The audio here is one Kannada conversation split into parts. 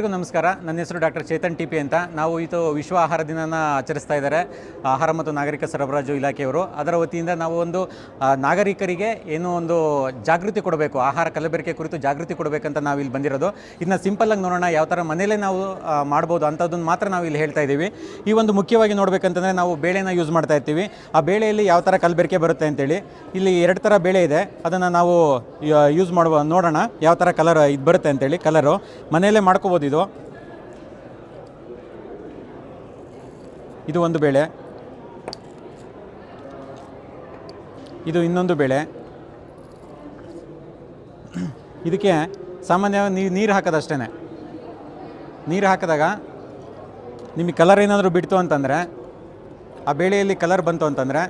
ಎಲ್ಲರಿಗೂ ನಮಸ್ಕಾರ. ನನ್ನ ಹೆಸರು ಡಾಕ್ಟರ್ ಚೇತನ್ ಟಿ ಪಿ ಅಂತ. ನಾವು ಇದು ವಿಶ್ವ ಆಹಾರ ದಿನನ ಆಚರಿಸ್ತಾ ಇದ್ದಾರೆ. ಆಹಾರ ಮತ್ತು ನಾಗರಿಕ ಸರಬರಾಜು ಇಲಾಖೆಯವರು. ಅದರ ವತಿಯಿಂದ ನಾವು ಒಂದು ನಾಗರಿಕರಿಗೆ ಏನೋ ಒಂದು ಜಾಗೃತಿ ಕೊಡಬೇಕು. ಆಹಾರ ಕಲಬೆರಕೆ ಕುರಿತು ಜಾಗೃತಿ ಕೊಡಬೇಕಂತ ನಾವು ಇಲ್ಲಿ ಬಂದಿರೋದು. ಇದನ್ನ ಸಿಂಪಲ್ಲಾಗಿ ನೋಡೋಣ. ಯಾವ ಥರ ಮನೆಯಲ್ಲೇ ನಾವು ಮಾಡ್ಬೋದು ಅಂಥದ್ದನ್ನು ಮಾತ್ರ ನಾವು ಇಲ್ಲಿ ಹೇಳ್ತಾ ಇದ್ದೀವಿ. ಈ ಒಂದು ಮುಖ್ಯವಾಗಿ ನೋಡಬೇಕಂತಂದರೆ ನಾವು ಬೇಳೆನ ಯೂಸ್ ಮಾಡ್ತಾ ಇರ್ತೀವಿ. ಆ ಬೇಳೆಯಲ್ಲಿ ಯಾವ ಥರ ಕಲಬೆರಕೆ ಬರುತ್ತೆ ಅಂತೇಳಿ ಇಲ್ಲಿ ಎರಡು ಥರ ಬೇಳೆ ಇದೆ. ಅದನ್ನು ನಾವು ಯೂಸ್ ಮಾಡುವ, ನೋಡೋಣ ಯಾವ ಥರ ಕಲರ್ ಇದು ಬರುತ್ತೆ ಅಂತೇಳಿ. ಕಲರು ಮನೆಯಲ್ಲೇ ಮಾಡ್ಕೋಬೋದು ಇದು. ಇದು ಒಂದು ಬೇಳೆ. ಇದು ಇನ್ನೊಂದು ಬೇಳೆ. ಇದಕ್ಕೆ ಸಾಮಾನ್ಯವಾಗಿ ನೀರು ನೀರು ಹಾಕೋದಷ್ಟೇ ನೀರು ಹಾಕಿದಾಗ ನಿಮಗೆ ಕಲರ್ ಏನಾದರೂ ಬಿಡ್ತು ಅಂತಂದರೆ, ಆ ಬೇಳೆಯಲ್ಲಿ ಕಲರ್ ಬಂತು ಅಂತಂದರೆ,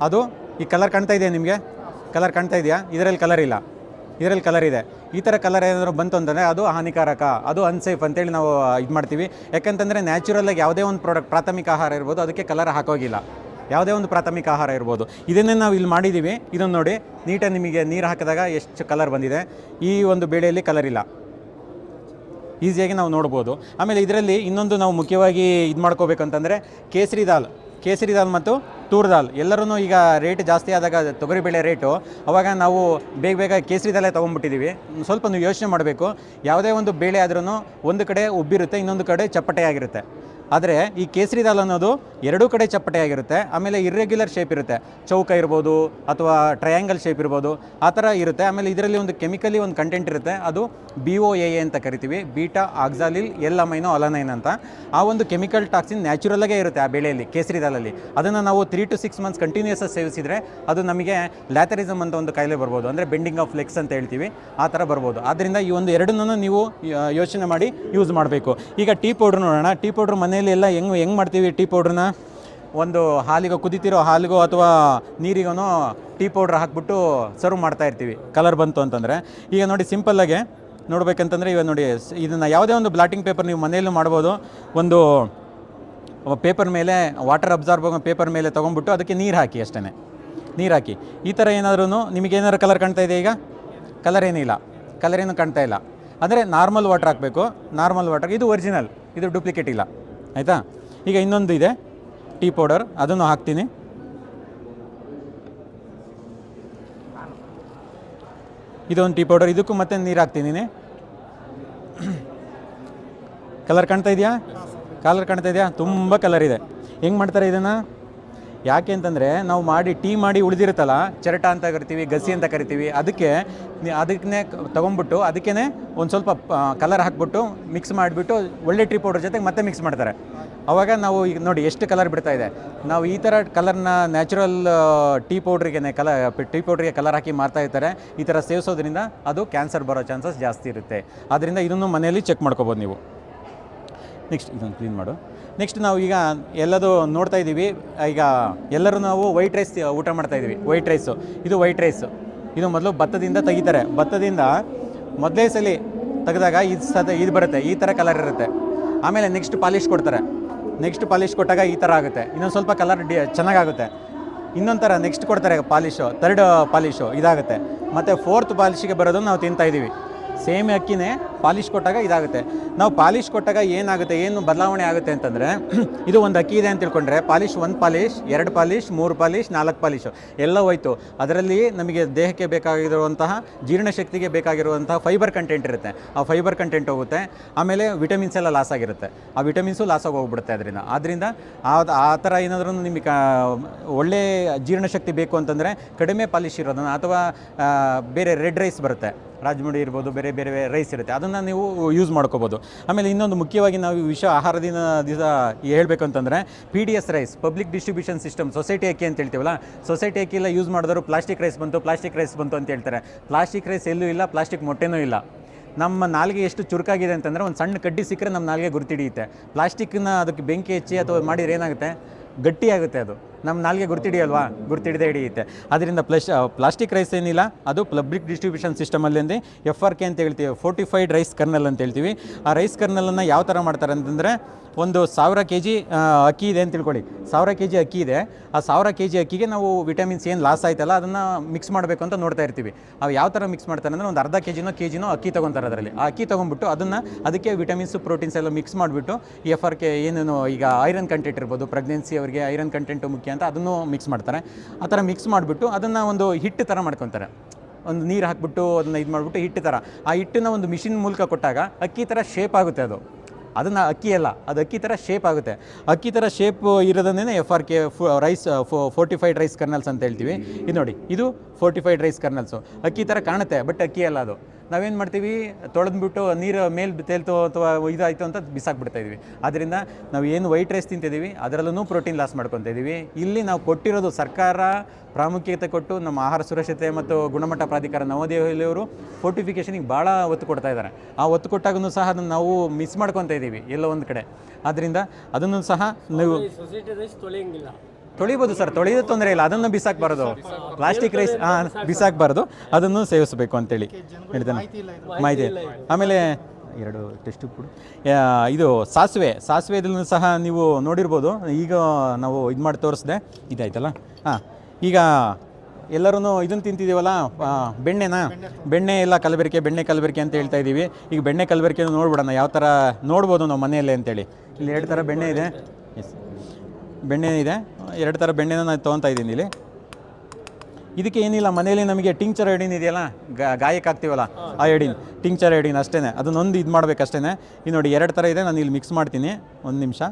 ಅದು ಈ ಕಲರ್ ಕಾಣ್ತಾ ಇದೆಯಾ ನಿಮಗೆ? ಕಲರ್ ಕಾಣ್ತಾ ಇದೆಯಾ? ಇದರಲ್ಲಿ ಕಲರ್ ಇಲ್ಲ. ಇದರಲ್ಲಿ ಕಲರ್ ಇದೆ. ಈ ಥರ ಕಲರ್ ಏನಾದರೂ ಬಂತು ಅಂತಂದರೆ ಅದು ಹಾನಿಕಾರಕ, ಅದು ಅನ್ಸೇಫ್ ಅಂತೇಳಿ ನಾವು ಇದು ಮಾಡ್ತೀವಿ. ಯಾಕಂತಂದರೆ ನ್ಯಾಚುರಲ್ಲಾಗಿ ಯಾವುದೇ ಒಂದು ಪ್ರಾಡಕ್ಟ್ ಪ್ರಾಥಮಿಕ ಆಹಾರ ಇರ್ಬೋದು, ಅದಕ್ಕೆ ಕಲರ್ ಹಾಕೋಗಿಲ್ಲ. ಯಾವುದೇ ಒಂದು ಪ್ರಾಥಮಿಕ ಆಹಾರ ಇರ್ಬೋದು. ಇದನ್ನೇ ನಾವು ಇಲ್ಲಿ ಮಾಡಿದ್ದೀವಿ ಇದನ್ನು ನೋಡಿ ನೀಟಾಗಿ ನಿಮಗೆ ನೀರು ಹಾಕಿದಾಗ ಎಷ್ಟು ಕಲರ್ ಬಂದಿದೆ. ಈ ಒಂದು ಬೇಳೆಯಲ್ಲಿ ಕಲರ್ ಇಲ್ಲ. ಈಸಿಯಾಗಿ ನಾವು ನೋಡ್ಬೋದು. ಆಮೇಲೆ ಇದರಲ್ಲಿ ಇನ್ನೊಂದು ನಾವು ಮುಖ್ಯವಾಗಿ ಇದು ಮಾಡ್ಕೋಬೇಕಂತಂದರೆ ಕೇಸರಿ ದಾಲ್. ಕೇಸರಿ ದಾಲ್ ಮತ್ತು ತೂರ್ ದಾಲ್. ಎಲ್ಲರೂ ಈಗ ರೇಟ್ ಜಾಸ್ತಿ ಆದಾಗ ತೊಗರಿಬೇಳೆ ರೇಟು ಅವಾಗ ನಾವು ಬೇಗ ಬೇಗ ಕೇಸರಿ ದಾಲೇ ತೊಗೊಂಡ್ಬಿಟ್ಟಿದ್ದೀವಿ ಸ್ವಲ್ಪ ನೀವು ಯೋಚನೆ ಮಾಡಬೇಕು. ಯಾವುದೇ ಒಂದು ಬೇಳೆ ಆದ್ರೂ ಒಂದು ಕಡೆ ಉಬ್ಬಿರುತ್ತೆ, ಇನ್ನೊಂದು ಕಡೆ ಚಪ್ಪಟೆ ಆಗಿರುತ್ತೆ. ಆದರೆ ಈ ಕೇಸರಿ ದಾಲ್ ಅನ್ನೋದು ಎರಡೂ ಕಡೆ ಚಪ್ಪಟೆ ಆಗಿರುತ್ತೆ ಆಮೇಲೆ ಇರ್ರೆಗ್ಯುಲರ್ ಶೇಪ್ ಇರುತ್ತೆ. ಚೌಕ ಇರ್ಬೋದು ಅಥವಾ ಟ್ರಯಾಂಗಲ್ ಶೇಪ್ ಇರ್ಬೋದು. ಆ ಥರ ಇರುತ್ತೆ. ಆಮೇಲೆ ಇದರಲ್ಲಿ ಒಂದು ಕೆಮಿಕಲಿ ಒಂದು ಕಂಟೆಂಟ್ ಇರುತ್ತೆ. ಅದು ಬಿ ಒ ಎ ಅಂತ ಕರಿತೀವಿ. Beta, oxalyl L amino alanine ಅಂತ. ಆ ಒಂದು ಕೆಮಿಕಲ್ ಟಾಕ್ಸಿನ್ ನ್ಯಾಚುರಲಾಗೇ ಇರುತ್ತೆ ಆ ಬೆಳೆಯಲ್ಲಿ ಕೇಸರಿ ದಾಲಲ್ಲಿ ಅದನ್ನು ನಾವು three to six months continues ಸೇವಿಸಿದರೆ ಅದು ನಮಗೆ ಲ್ಯಾಥರಿಸಮ್ ಅಂತ ಒಂದು ಕಾಯಿಲೆ ಬರ್ಬೋದು. ಅಂದರೆ ಬೆಂಡಿಂಗ್ ಆಫ್ ಲೆಗ್ಸ್ ಅಂತ ಹೇಳ್ತೀವಿ. ಆ ಥರ ಬರ್ಬೋದು. ಆದ್ದರಿಂದ ಈ ಒಂದು ಎರಡನ್ನೂ ನೀವು ಯೋಚನೆ ಮಾಡಿ ಯೂಸ್ ಮಾಡಬೇಕು. ಈಗ ಟೀ ಪೌಡ್ರ್ ನೋಡೋಣ. ಟೀ ಪೌಡ್ರ್ ಮನೆಯಲ್ಲಿ ಎಲ್ಲ ಹೆಂಗೆ ಹೆಂಗೆ ಮಾಡ್ತೀವಿ ಟೀ ಪೌಡ್ರನ್ನ? ಒಂದು ಹಾಲಿಗೋ ಕುದಿತಿರೋ ಹಾಲಿಗೋ ಅಥವಾ ನೀರಿಗೋ ಟೀ ಪೌಡ್ರ್ ಹಾಕ್ಬಿಟ್ಟು ಸರ್ವ್ ಮಾಡ್ತಾ ಇರ್ತೀವಿ. ಕಲರ್ ಬಂತು ಅಂತಂದರೆ. ಈಗ ನೋಡಿ ಸಿಂಪಲ್ಲಾಗೆ ನೋಡ್ಬೇಕಂತಂದರೆ ಇವಾಗ ನೋಡಿ ಇದನ್ನು ಯಾವುದೇ ಒಂದು ಬ್ಲಾಟಿಂಗ್ ಪೇಪರ್ ನೀವು ಮನೆಯಲ್ಲೂ ಮಾಡ್ಬೋದು. ಒಂದು ಪೇಪರ್ ಮೇಲೆ ವಾಟರ್ ಅಬ್ಸಾರ್ಬ್ ಪೇಪರ್ ಮೇಲೆ ತೊಗೊಂಡ್ಬಿಟ್ಟು ಅದಕ್ಕೆ ನೀರು ಹಾಕಿ ಅಷ್ಟೇ ನೀರು ಹಾಕಿ. ಈ ಥರ ಏನಾದ್ರೂ ನಿಮಗೆ ಏನಾದ್ರು ಕಲರ್ ಕಾಣ್ತಾ ಇದೆ ಈಗ? ಕಲರ್ ಏನಿಲ್ಲ ಕಲರ್ ಏನು ಕಾಣ್ತಾ ಇಲ್ಲ. ಅಂದರೆ ನಾರ್ಮಲ್ ವಾಟರ್ ಹಾಕಬೇಕು. ನಾರ್ಮಲ್ ವಾಟರ್ ಇದು ಒರಿಜಿನಲ್ ಇದು ಡೂಪ್ಲಿಕೇಟ್ ಇಲ್ಲ. ಆಯಿತಾ? ಈಗ ಇನ್ನೊಂದು ಇದೆ. ಟೀ ಪೌಡರ್, ಅದನ್ನು ಹಾಕ್ತೀನಿ. ಇದೊಂದು ಟೀ ಪೌಡರ್, ಇದಕ್ಕೂ ಮತ್ತೆ ನೀರು ಹಾಕ್ತೀನಿ ಕಲರ್ ಕಾಣ್ತಾ ಇದೆಯಾ? ಕಲರ್ ಕಾಣ್ತಾ ಇದೆಯಾ? ತುಂಬ ಕಲರ್ ಇದೆ. ಹೆಂಗೆ ಮಾಡ್ತಾರೆ ಇದನ್ನು? ಯಾಕೆ ಅಂತಂದರೆ ನಾವು ಮಾಡಿ ಟೀ ಮಾಡಿ ಉಳಿದಿರುತ್ತಲ್ಲ, ಚರಟ ಅಂತ ಕರಿತೀವಿ ಗಸಿ ಅಂತ ಕರಿತೀವಿ, ಅದಕ್ಕೆ ಅದಕ್ಕನ್ನೇ ಅದಕ್ಕೆ ತೊಗೊಂಬಿಟ್ಟು ಅದಕ್ಕೇ ಒಂದು ಸ್ವಲ್ಪ ಕಲರ್ ಹಾಕ್ಬಿಟ್ಟು ಮಿಕ್ಸ್ ಮಾಡಿಬಿಟ್ಟು ಒಳ್ಳೆ ಟೀ ಪೌಡರ್ ಜೊತೆಗೆ ಮತ್ತೆ ಮಿಕ್ಸ್ ಮಾಡ್ತಾರೆ. ಅವಾಗ ನಾವು ಈಗ ನೋಡಿ ಎಷ್ಟು ಕಲರ್ ಬಿಡ್ತಾ ಇದೆ. ನಾವು ಈ ಥರ ಕಲರ್ನ ನ್ಯಾಚುರಲ್ ಟೀ ಪೌಡ್ರಿಗೆ ಕಲ ಟೀ ಪೌಡ್ರಿಗೆ ಕಲರ್ ಹಾಕಿ ಮಾರ್ತಾ ಇರ್ತಾರೆ. ಈ ಥರ ಸೇವಿಸೋದ್ರಿಂದ ಅದು ಕ್ಯಾನ್ಸರ್ ಬರೋ ಚಾನ್ಸಸ್ ಜಾಸ್ತಿ ಇರುತ್ತೆ. ಆದ್ದರಿಂದ ಇದನ್ನು ಮನೆಯಲ್ಲಿ ಚೆಕ್ ಮಾಡ್ಕೋಬೋದು ನೀವು. ನೆಕ್ಸ್ಟ್ ಇದನ್ನು ಕ್ಲೀನ್ ಮಾಡು. ನೆಕ್ಸ್ಟ್ ನಾವು ಈಗ ಎಲ್ಲದು ನೋಡ್ತಾ ಇದ್ದೀವಿ. ಈಗ ಎಲ್ಲರೂ ನಾವು ವೈಟ್ ರೈಸ್ ಊಟ ಮಾಡ್ತಾ ಇದ್ದೀವಿ. ವೈಟ್ ರೈಸು ಇದು ವೈಟ್ ರೈಸು ಇದು ಮೊದಲು ಭತ್ತದಿಂದ ತೆಗಿತಾರೆ. ಭತ್ತದಿಂದ ಮೊದಲೇ ಸಲ ತೆಗೆದಾಗ ಇದು ಸದ, ಇದು ಬರುತ್ತೆ. ಈ ಥರ ಕಲರ್ ಇರುತ್ತೆ. ಆಮೇಲೆ ನೆಕ್ಸ್ಟ್ ಪಾಲಿಶ್ ಕೊಡ್ತಾರೆ. ನೆಕ್ಸ್ಟ್ ಪಾಲಿಶ್ ಕೊಟ್ಟಾಗ ಈ ಥರ ಆಗುತ್ತೆ. ಇನ್ನೊಂದು ಸ್ವಲ್ಪ ಕಲರ್ ಡಿ, ಚೆನ್ನಾಗಾಗುತ್ತೆ. ಇನ್ನೊಂದು ಥರ ನೆಕ್ಸ್ಟ್ ಕೊಡ್ತಾರೆ ಪಾಲಿಶು ತರ್ಡ್ ಪಾಲಿಶು ಇದಾಗುತ್ತೆ. ಮತ್ತು ಫೋರ್ತ್ ಪಾಲಿಶಿಗೆ ಬರೋದನ್ನು ನಾವು ತಿಂತಾ ಇದ್ದೀವಿ. ಸೇಮ್ ಅಕ್ಕಿನೇ ಪಾಲಿಶ್ ಕೊಟ್ಟಾಗ ಇದಾಗುತ್ತೆ. ನಾವು ಪಾಲಿಶ್ ಕೊಟ್ಟಾಗ ಏನಾಗುತ್ತೆ, ಏನು ಬದಲಾವಣೆ ಆಗುತ್ತೆ ಅಂತಂದರೆ, ಇದು ಒಂದು ಅಕ್ಕಿ ಇದೆ ಅಂತ ತಿಳ್ಕೊಂಡ್ರೆ, ಪಾಲಿಶ್ ಒಂದು ಪಾಲಿಶ್, ಎರಡು ಪಾಲಿಶ್, ಮೂರು ಪಾಲಿಶ್, ನಾಲ್ಕು ಪಾಲಿಶು ಎಲ್ಲ ಹೋಯ್ತು. ಅದರಲ್ಲಿ ನಮಗೆ ದೇಹಕ್ಕೆ ಬೇಕಾಗಿರುವಂತಹ ಜೀರ್ಣಶಕ್ತಿಗೆ ಬೇಕಾಗಿರುವಂತಹ ಫೈಬರ್ ಕಂಟೆಂಟ್ ಇರುತ್ತೆ. ಆ ಫೈಬರ್ ಕಂಟೆಂಟ್ ಹೋಗುತ್ತೆ. ಆಮೇಲೆ ವಿಟಮಿನ್ಸ್ ಎಲ್ಲ ಲಾಸ್ ಆಗಿರುತ್ತೆ. ಆ ವಿಟಮಿನ್ಸು ಲಾಸ್ ಆಗಿ ಹೋಗ್ಬಿಡುತ್ತೆ ಅದರಿಂದ. ಆದ್ದರಿಂದ ಆ ಥರ ಏನಾದರೂ ನಿಮಗೆ ಒಳ್ಳೆ ಜೀರ್ಣಶಕ್ತಿ ಬೇಕು ಅಂತಂದರೆ ಕಡಿಮೆ ಪಾಲಿಶ್ ಇರೋದನ್ನು ಅಥವಾ ಬೇರೆ ರೆಡ್ ರೈಸ್ ಬರುತ್ತೆ. ರಾಜಮುಡಿ ಇರ್ಬೋದು, ಬೇರೆ ಬೇರೆ ರೈಸ್ ಇರುತ್ತೆ. ಅದನ್ನು ನೀವು ಯೂಸ್ ಮಾಡ್ಕೋಬೋದು. ಆಮೇಲೆ ಇನ್ನೊಂದು ಮುಖ್ಯವಾಗಿ ನಾವು ವಿಶ್ವ ಆಹಾರ ದಿನ ದಿವಸ ಹೇಳಬೇಕು ಅಂತಂದರೆ P D S rice public distribution system society ಅಕ್ಕಿ ಅಂತ ಹೇಳ್ತೀವಲ್ಲ ಸೊಸೈಟಿ ಅಕ್ಕಿ ಎಲ್ಲ ಯೂಸ್ ಮಾಡಿದವರು ಪ್ಲಾಸ್ಟಿಕ್ ರೈಸ್ ಬಂತು ಪ್ಲಾಸ್ಟಿಕ್ ರೈಸ್ ಬಂತು ಅಂತ ಹೇಳ್ತಾರೆ. ಪ್ಲಾಸ್ಟಿಕ್ ರೈಸ್ ಎಲ್ಲೂ ಇಲ್ಲ ಪ್ಲಾಸ್ಟಿಕ್ ಮೊಟ್ಟೆನೂ ಇಲ್ಲ. ನಮ್ಮ ನಾಲಿಗೆ ಎಷ್ಟು ಚುರುಕಾಗಿದೆ ಅಂತಂದರೆ ಒಂದು ಸಣ್ಣ ಕಡ್ಡಿ ಸಿಕ್ಕರೆ ನಮ್ಮ ನಾಲಿಗೆ ಗುರುತಿಡಿಯುತ್ತೆ. ಪ್ಲಾಸ್ಟಿಕ್ನ ಅದಕ್ಕೆ ಬೆಂಕಿ ಹಚ್ಚಿ ಅಥವಾ ಮಾಡಿದ್ರೆ ಏನಾಗುತ್ತೆ? ಗಟ್ಟಿಯಾಗುತ್ತೆ ಅದು. ನಮ್ಮ ನಾಲ್ಗೆ ಗುರ್ತಿಡಿಯಲ್ವಾ? ಗುರ್ತಿಡದೆ ಹಿಡಿಯುತ್ತೆ. ಅದರಿಂದ ಪ್ಲಸ್ ಪ್ಲಾಸ್ಟಿಕ್ ರೈಸ್ ಏನಿಲ್ಲ, ಅದು ಪಬ್ಲಿಕ್ ಡಿಸ್ಟ್ರಿಬ್ಯೂಷನ್ ಸಿಸ್ಟಮಲ್ಲಿ ಎಫ್ ಆರ್ ಕೆ ಅಂತ ಹೇಳ್ತೀವಿ ಫೋರ್ಟಿಫೈಡ್ ರೈಸ್ ಕರ್ನಲ್ ಅಂತ ಹೇಳ್ತೀವಿ. ಆ ರೈಸ್ ಕರ್ನಲನ್ನು ಯಾವ ಥರ ಮಾಡ್ತಾರೆ ಅಂತಂದರೆ, ಒಂದು ಸಾವಿರ ಕೆ ಜಿ ಅಕ್ಕಿ ಇದೆ ಅಂತ ತಿಳ್ಕೊಳ್ಳಿ. ಸಾವಿರ ಕೆ ಜಿ ಅಕ್ಕಿ ಇದೆ. ಆ ಸಾವಿರ ಕೆ ಜಿ ಅಕ್ಕಿಗೆ ನಾವು ವಿಟಮಿನ್ಸ್ ಏನು ಲಾಸ್ ಆಯ್ತಲ್ಲ, ಅದನ್ನು ಮಿಕ್ಸ್ ಮಾಡಬೇಕು ಅಂತ ನೋಡ್ತಾ ಇರ್ತೀವಿ. ಅವು ಯಾವ ಥರ ಮಿಕ್ಸ್ ಮಾಡ್ತಾರೆ ಅಂದರೆ, ಒಂದು ಅರ್ಧ ಕೆ ಜಿನೋ ಕೆ ಜಿನೋ ಅಕ್ಕಿ ತೊಗೊತಾರೆ ಅದರಲ್ಲಿ. ಆ ಅಕ್ಕಿ ತೊಗೊಂಡ್ಬಿಟ್ಟು ಅದನ್ನು ಅದಕ್ಕೆ ವಿಟಮಿನ್ಸು ಪ್ರೋಟೀನ್ಸ್ ಎಲ್ಲ ಮಿಕ್ಸ್ ಮಾಡಿಬಿಟ್ಟು ಎಫ್ ಆರ್ ಕೆ ಏನೇನು ಈಗ ಐರನ್ ಕಂಟೆಂಟ್ ಇರ್ಬೋದು ಪ್ರೆಗ್ನೆನ್ಸಿ ಅವರಿಗೆ ಐರನ್ ಕಂಟೆಂಟು ಮುಖ್ಯ ಅಂತ ಅದನ್ನು ಮಿಕ್ಸ್ ಮಾಡ್ತಾರೆ. ಆ ಥರ ಮಿಕ್ಸ್ ಮಾಡಿಬಿಟ್ಟು ಅದನ್ನು ಒಂದು ಹಿಟ್ಟು ಥರ ಮಾಡ್ಕೊತಾರೆ. ಒಂದು ನೀರು ಹಾಕ್ಬಿಟ್ಟು ಅದನ್ನು ಇದು ಮಾಡಿಬಿಟ್ಟು ಹಿಟ್ಟು ಥರ. ಆ ಹಿಟ್ಟನ್ನ ಒಂದು ಮಿಷಿನ್ ಮೂಲಕ ಕೊಟ್ಟಾಗ ಅಕ್ಕಿ ಥರ ಶೇಪ್ ಆಗುತ್ತೆ ಅದು. ಅದನ್ನು ಅಕ್ಕಿ ಅಲ್ಲ, ಅದು ಅಕ್ಕಿ ಥರ ಶೇಪ್ ಆಗುತ್ತೆ. ಅಕ್ಕಿ ಥರ shape ಇರೋದನ್ನೇ F R K rice fortified rice kernels ಅಂತ ಹೇಳ್ತೀವಿ. ಇದು ನೋಡಿ, ಇದು ಫೋರ್ಟಿಫೈಡ್ ರೈಸ್ ಕರ್ನಲ್ಸು ಅಕ್ಕಿ ಥರ ಕಾಣುತ್ತೆ ಬಟ್ ಅಕ್ಕಿ ಅಲ್ಲ ಅದು. ನಾವೇನು ಮಾಡ್ತೀವಿ? ತೊಳೆದ್ಬಿಟ್ಟು ನೀರು ಮೇಲೆ ತೇಲ್ತೋ ಅಥವಾ ಇದಾಯಿತು ಅಂತ ಬಿಸಾಕ್ಬಿಡ್ತಾ ಇದೀವಿ. ಅದರಿಂದ ನಾವು ಏನು ವೈಟ್ ರೈಸ್ ತಿಂತಿದ್ದೀವಿ ಅದರಲ್ಲೂ ಪ್ರೋಟೀನ್ ಲಾಸ್ ಮಾಡ್ಕೊತಾ ಇದ್ದೀವಿ ಇಲ್ಲಿ ನಾವು ಕೊಟ್ಟಿರೋದು ಸರ್ಕಾರ ಪ್ರಾಮುಖ್ಯತೆ ಕೊಟ್ಟು ನಮ್ಮ ಆಹಾರ ಸುರಕ್ಷತೆ ಮತ್ತು ಗುಣಮಟ್ಟ ಪ್ರಾಧಿಕಾರ ನವದೆಹಲಿಯವರು ಫೋರ್ಟಿಫಿಕೇಷನಿಗೆ ಭಾಳ ಒತ್ತು ಕೊಡ್ತಾ ಇದ್ದಾರೆ ಆ ಒತ್ತು ಕೊಟ್ಟಾಗೂ ಸಹ ಅದನ್ನು ನಾವು ಮಿಸ್ ಮಾಡ್ಕೊತಾ ಇದ್ದೀವಿ ಎಲ್ಲೋ ಒಂದು ಕಡೆ. ಆದ್ದರಿಂದ ಅದನ್ನು ಸಹ ನೀವು ತೊಳಿಬೋದು ಸರ್, ತೊಳೆಯೋದು ತೊಂದರೆ ಇಲ್ಲ. ಅದನ್ನು ಬಿಸಾಕಬಾರ್ದು ಪ್ಲಾಸ್ಟಿಕ್ ರೈಸ್ ಹಾಂ ಬಿಸಾಕಬಾರ್ದು ಅದನ್ನು ಸೇವಿಸಬೇಕು ಅಂತೇಳಿ ಹೇಳ್ತಾನೆ ಮಾಹಿತಿ ಆಮೇಲೆ ಎರಡು ಟೆಸ್ಟ್ ಫುಡ್ ಇದು ಸಾಸಿವೆ. ಸಾಸಿವೆದಲ್ಲೂ ಸಹ ನೀವು ನೋಡಿರ್ಬೋದು. ಈಗ ನಾವು ಇದು ಮಾಡಿ ತೋರಿಸ್ದೆ. ಇದಾಯ್ತಲ್ಲ? ಹಾಂ. ಈಗ ಎಲ್ಲರೂ ಇದನ್ನು ತಿಂತಿದ್ದೀವಲ್ಲ? ಬೆಣ್ಣೆನಾ? ಬೆಣ್ಣೆ ಎಲ್ಲ ಕಲಬೆರಕೆ, ಬೆಣ್ಣೆ ಕಲಬೆರಕೆ ಅಂತ ಹೇಳ್ತಾ ಇದ್ದೀವಿ. ಈಗ ಬೆಣ್ಣೆ ಕಲಬೆರಕೆ ನೋಡ್ಬಿಡೋಣ. ಯಾವ ಥರ ನೋಡ್ಬೋದು ನಾವು ಮನೆಯಲ್ಲೇ ಅಂತೇಳಿ. ಇಲ್ಲಿ ಎರಡು ಥರ ಬೆಣ್ಣೆ ಇದೆ. ಎಸ್ ಬೆಣ್ಣೆ ಇದೆ. ಎರಡು ಥರ ಬೆಣ್ಣೆನ ನಾನು ತೊಗೊತಾ ಇದ್ದೀನಿ ಇಲ್ಲಿ. ಇದಕ್ಕೆ ಏನಿಲ್ಲ, ಮನೆಯಲ್ಲಿ ನಮಗೆ ಟಿಂಕ್ಚರ್ ಐಡಿನ್ ಇದೆಯಲ್ಲ ಗಾಯಕ್ಕೆ ಹಾಕ್ತೀವಲ್ಲ ಆ ಎಡಿನ್ ಟಿಂಕ್ಚರ್ ಐಡಿನ್ ಅಷ್ಟೇ ಅದನ್ನೊಂದು ಇದು ಮಾಡಬೇಕಷ್ಟೇ ಇದು ನೋಡಿ, ಎರಡು ಥರ ಇದೆ ನಾನು ಇಲ್ಲಿ ಮಿಕ್ಸ್ ಮಾಡ್ತೀನಿ. ಒಂದು ನಿಮಿಷ.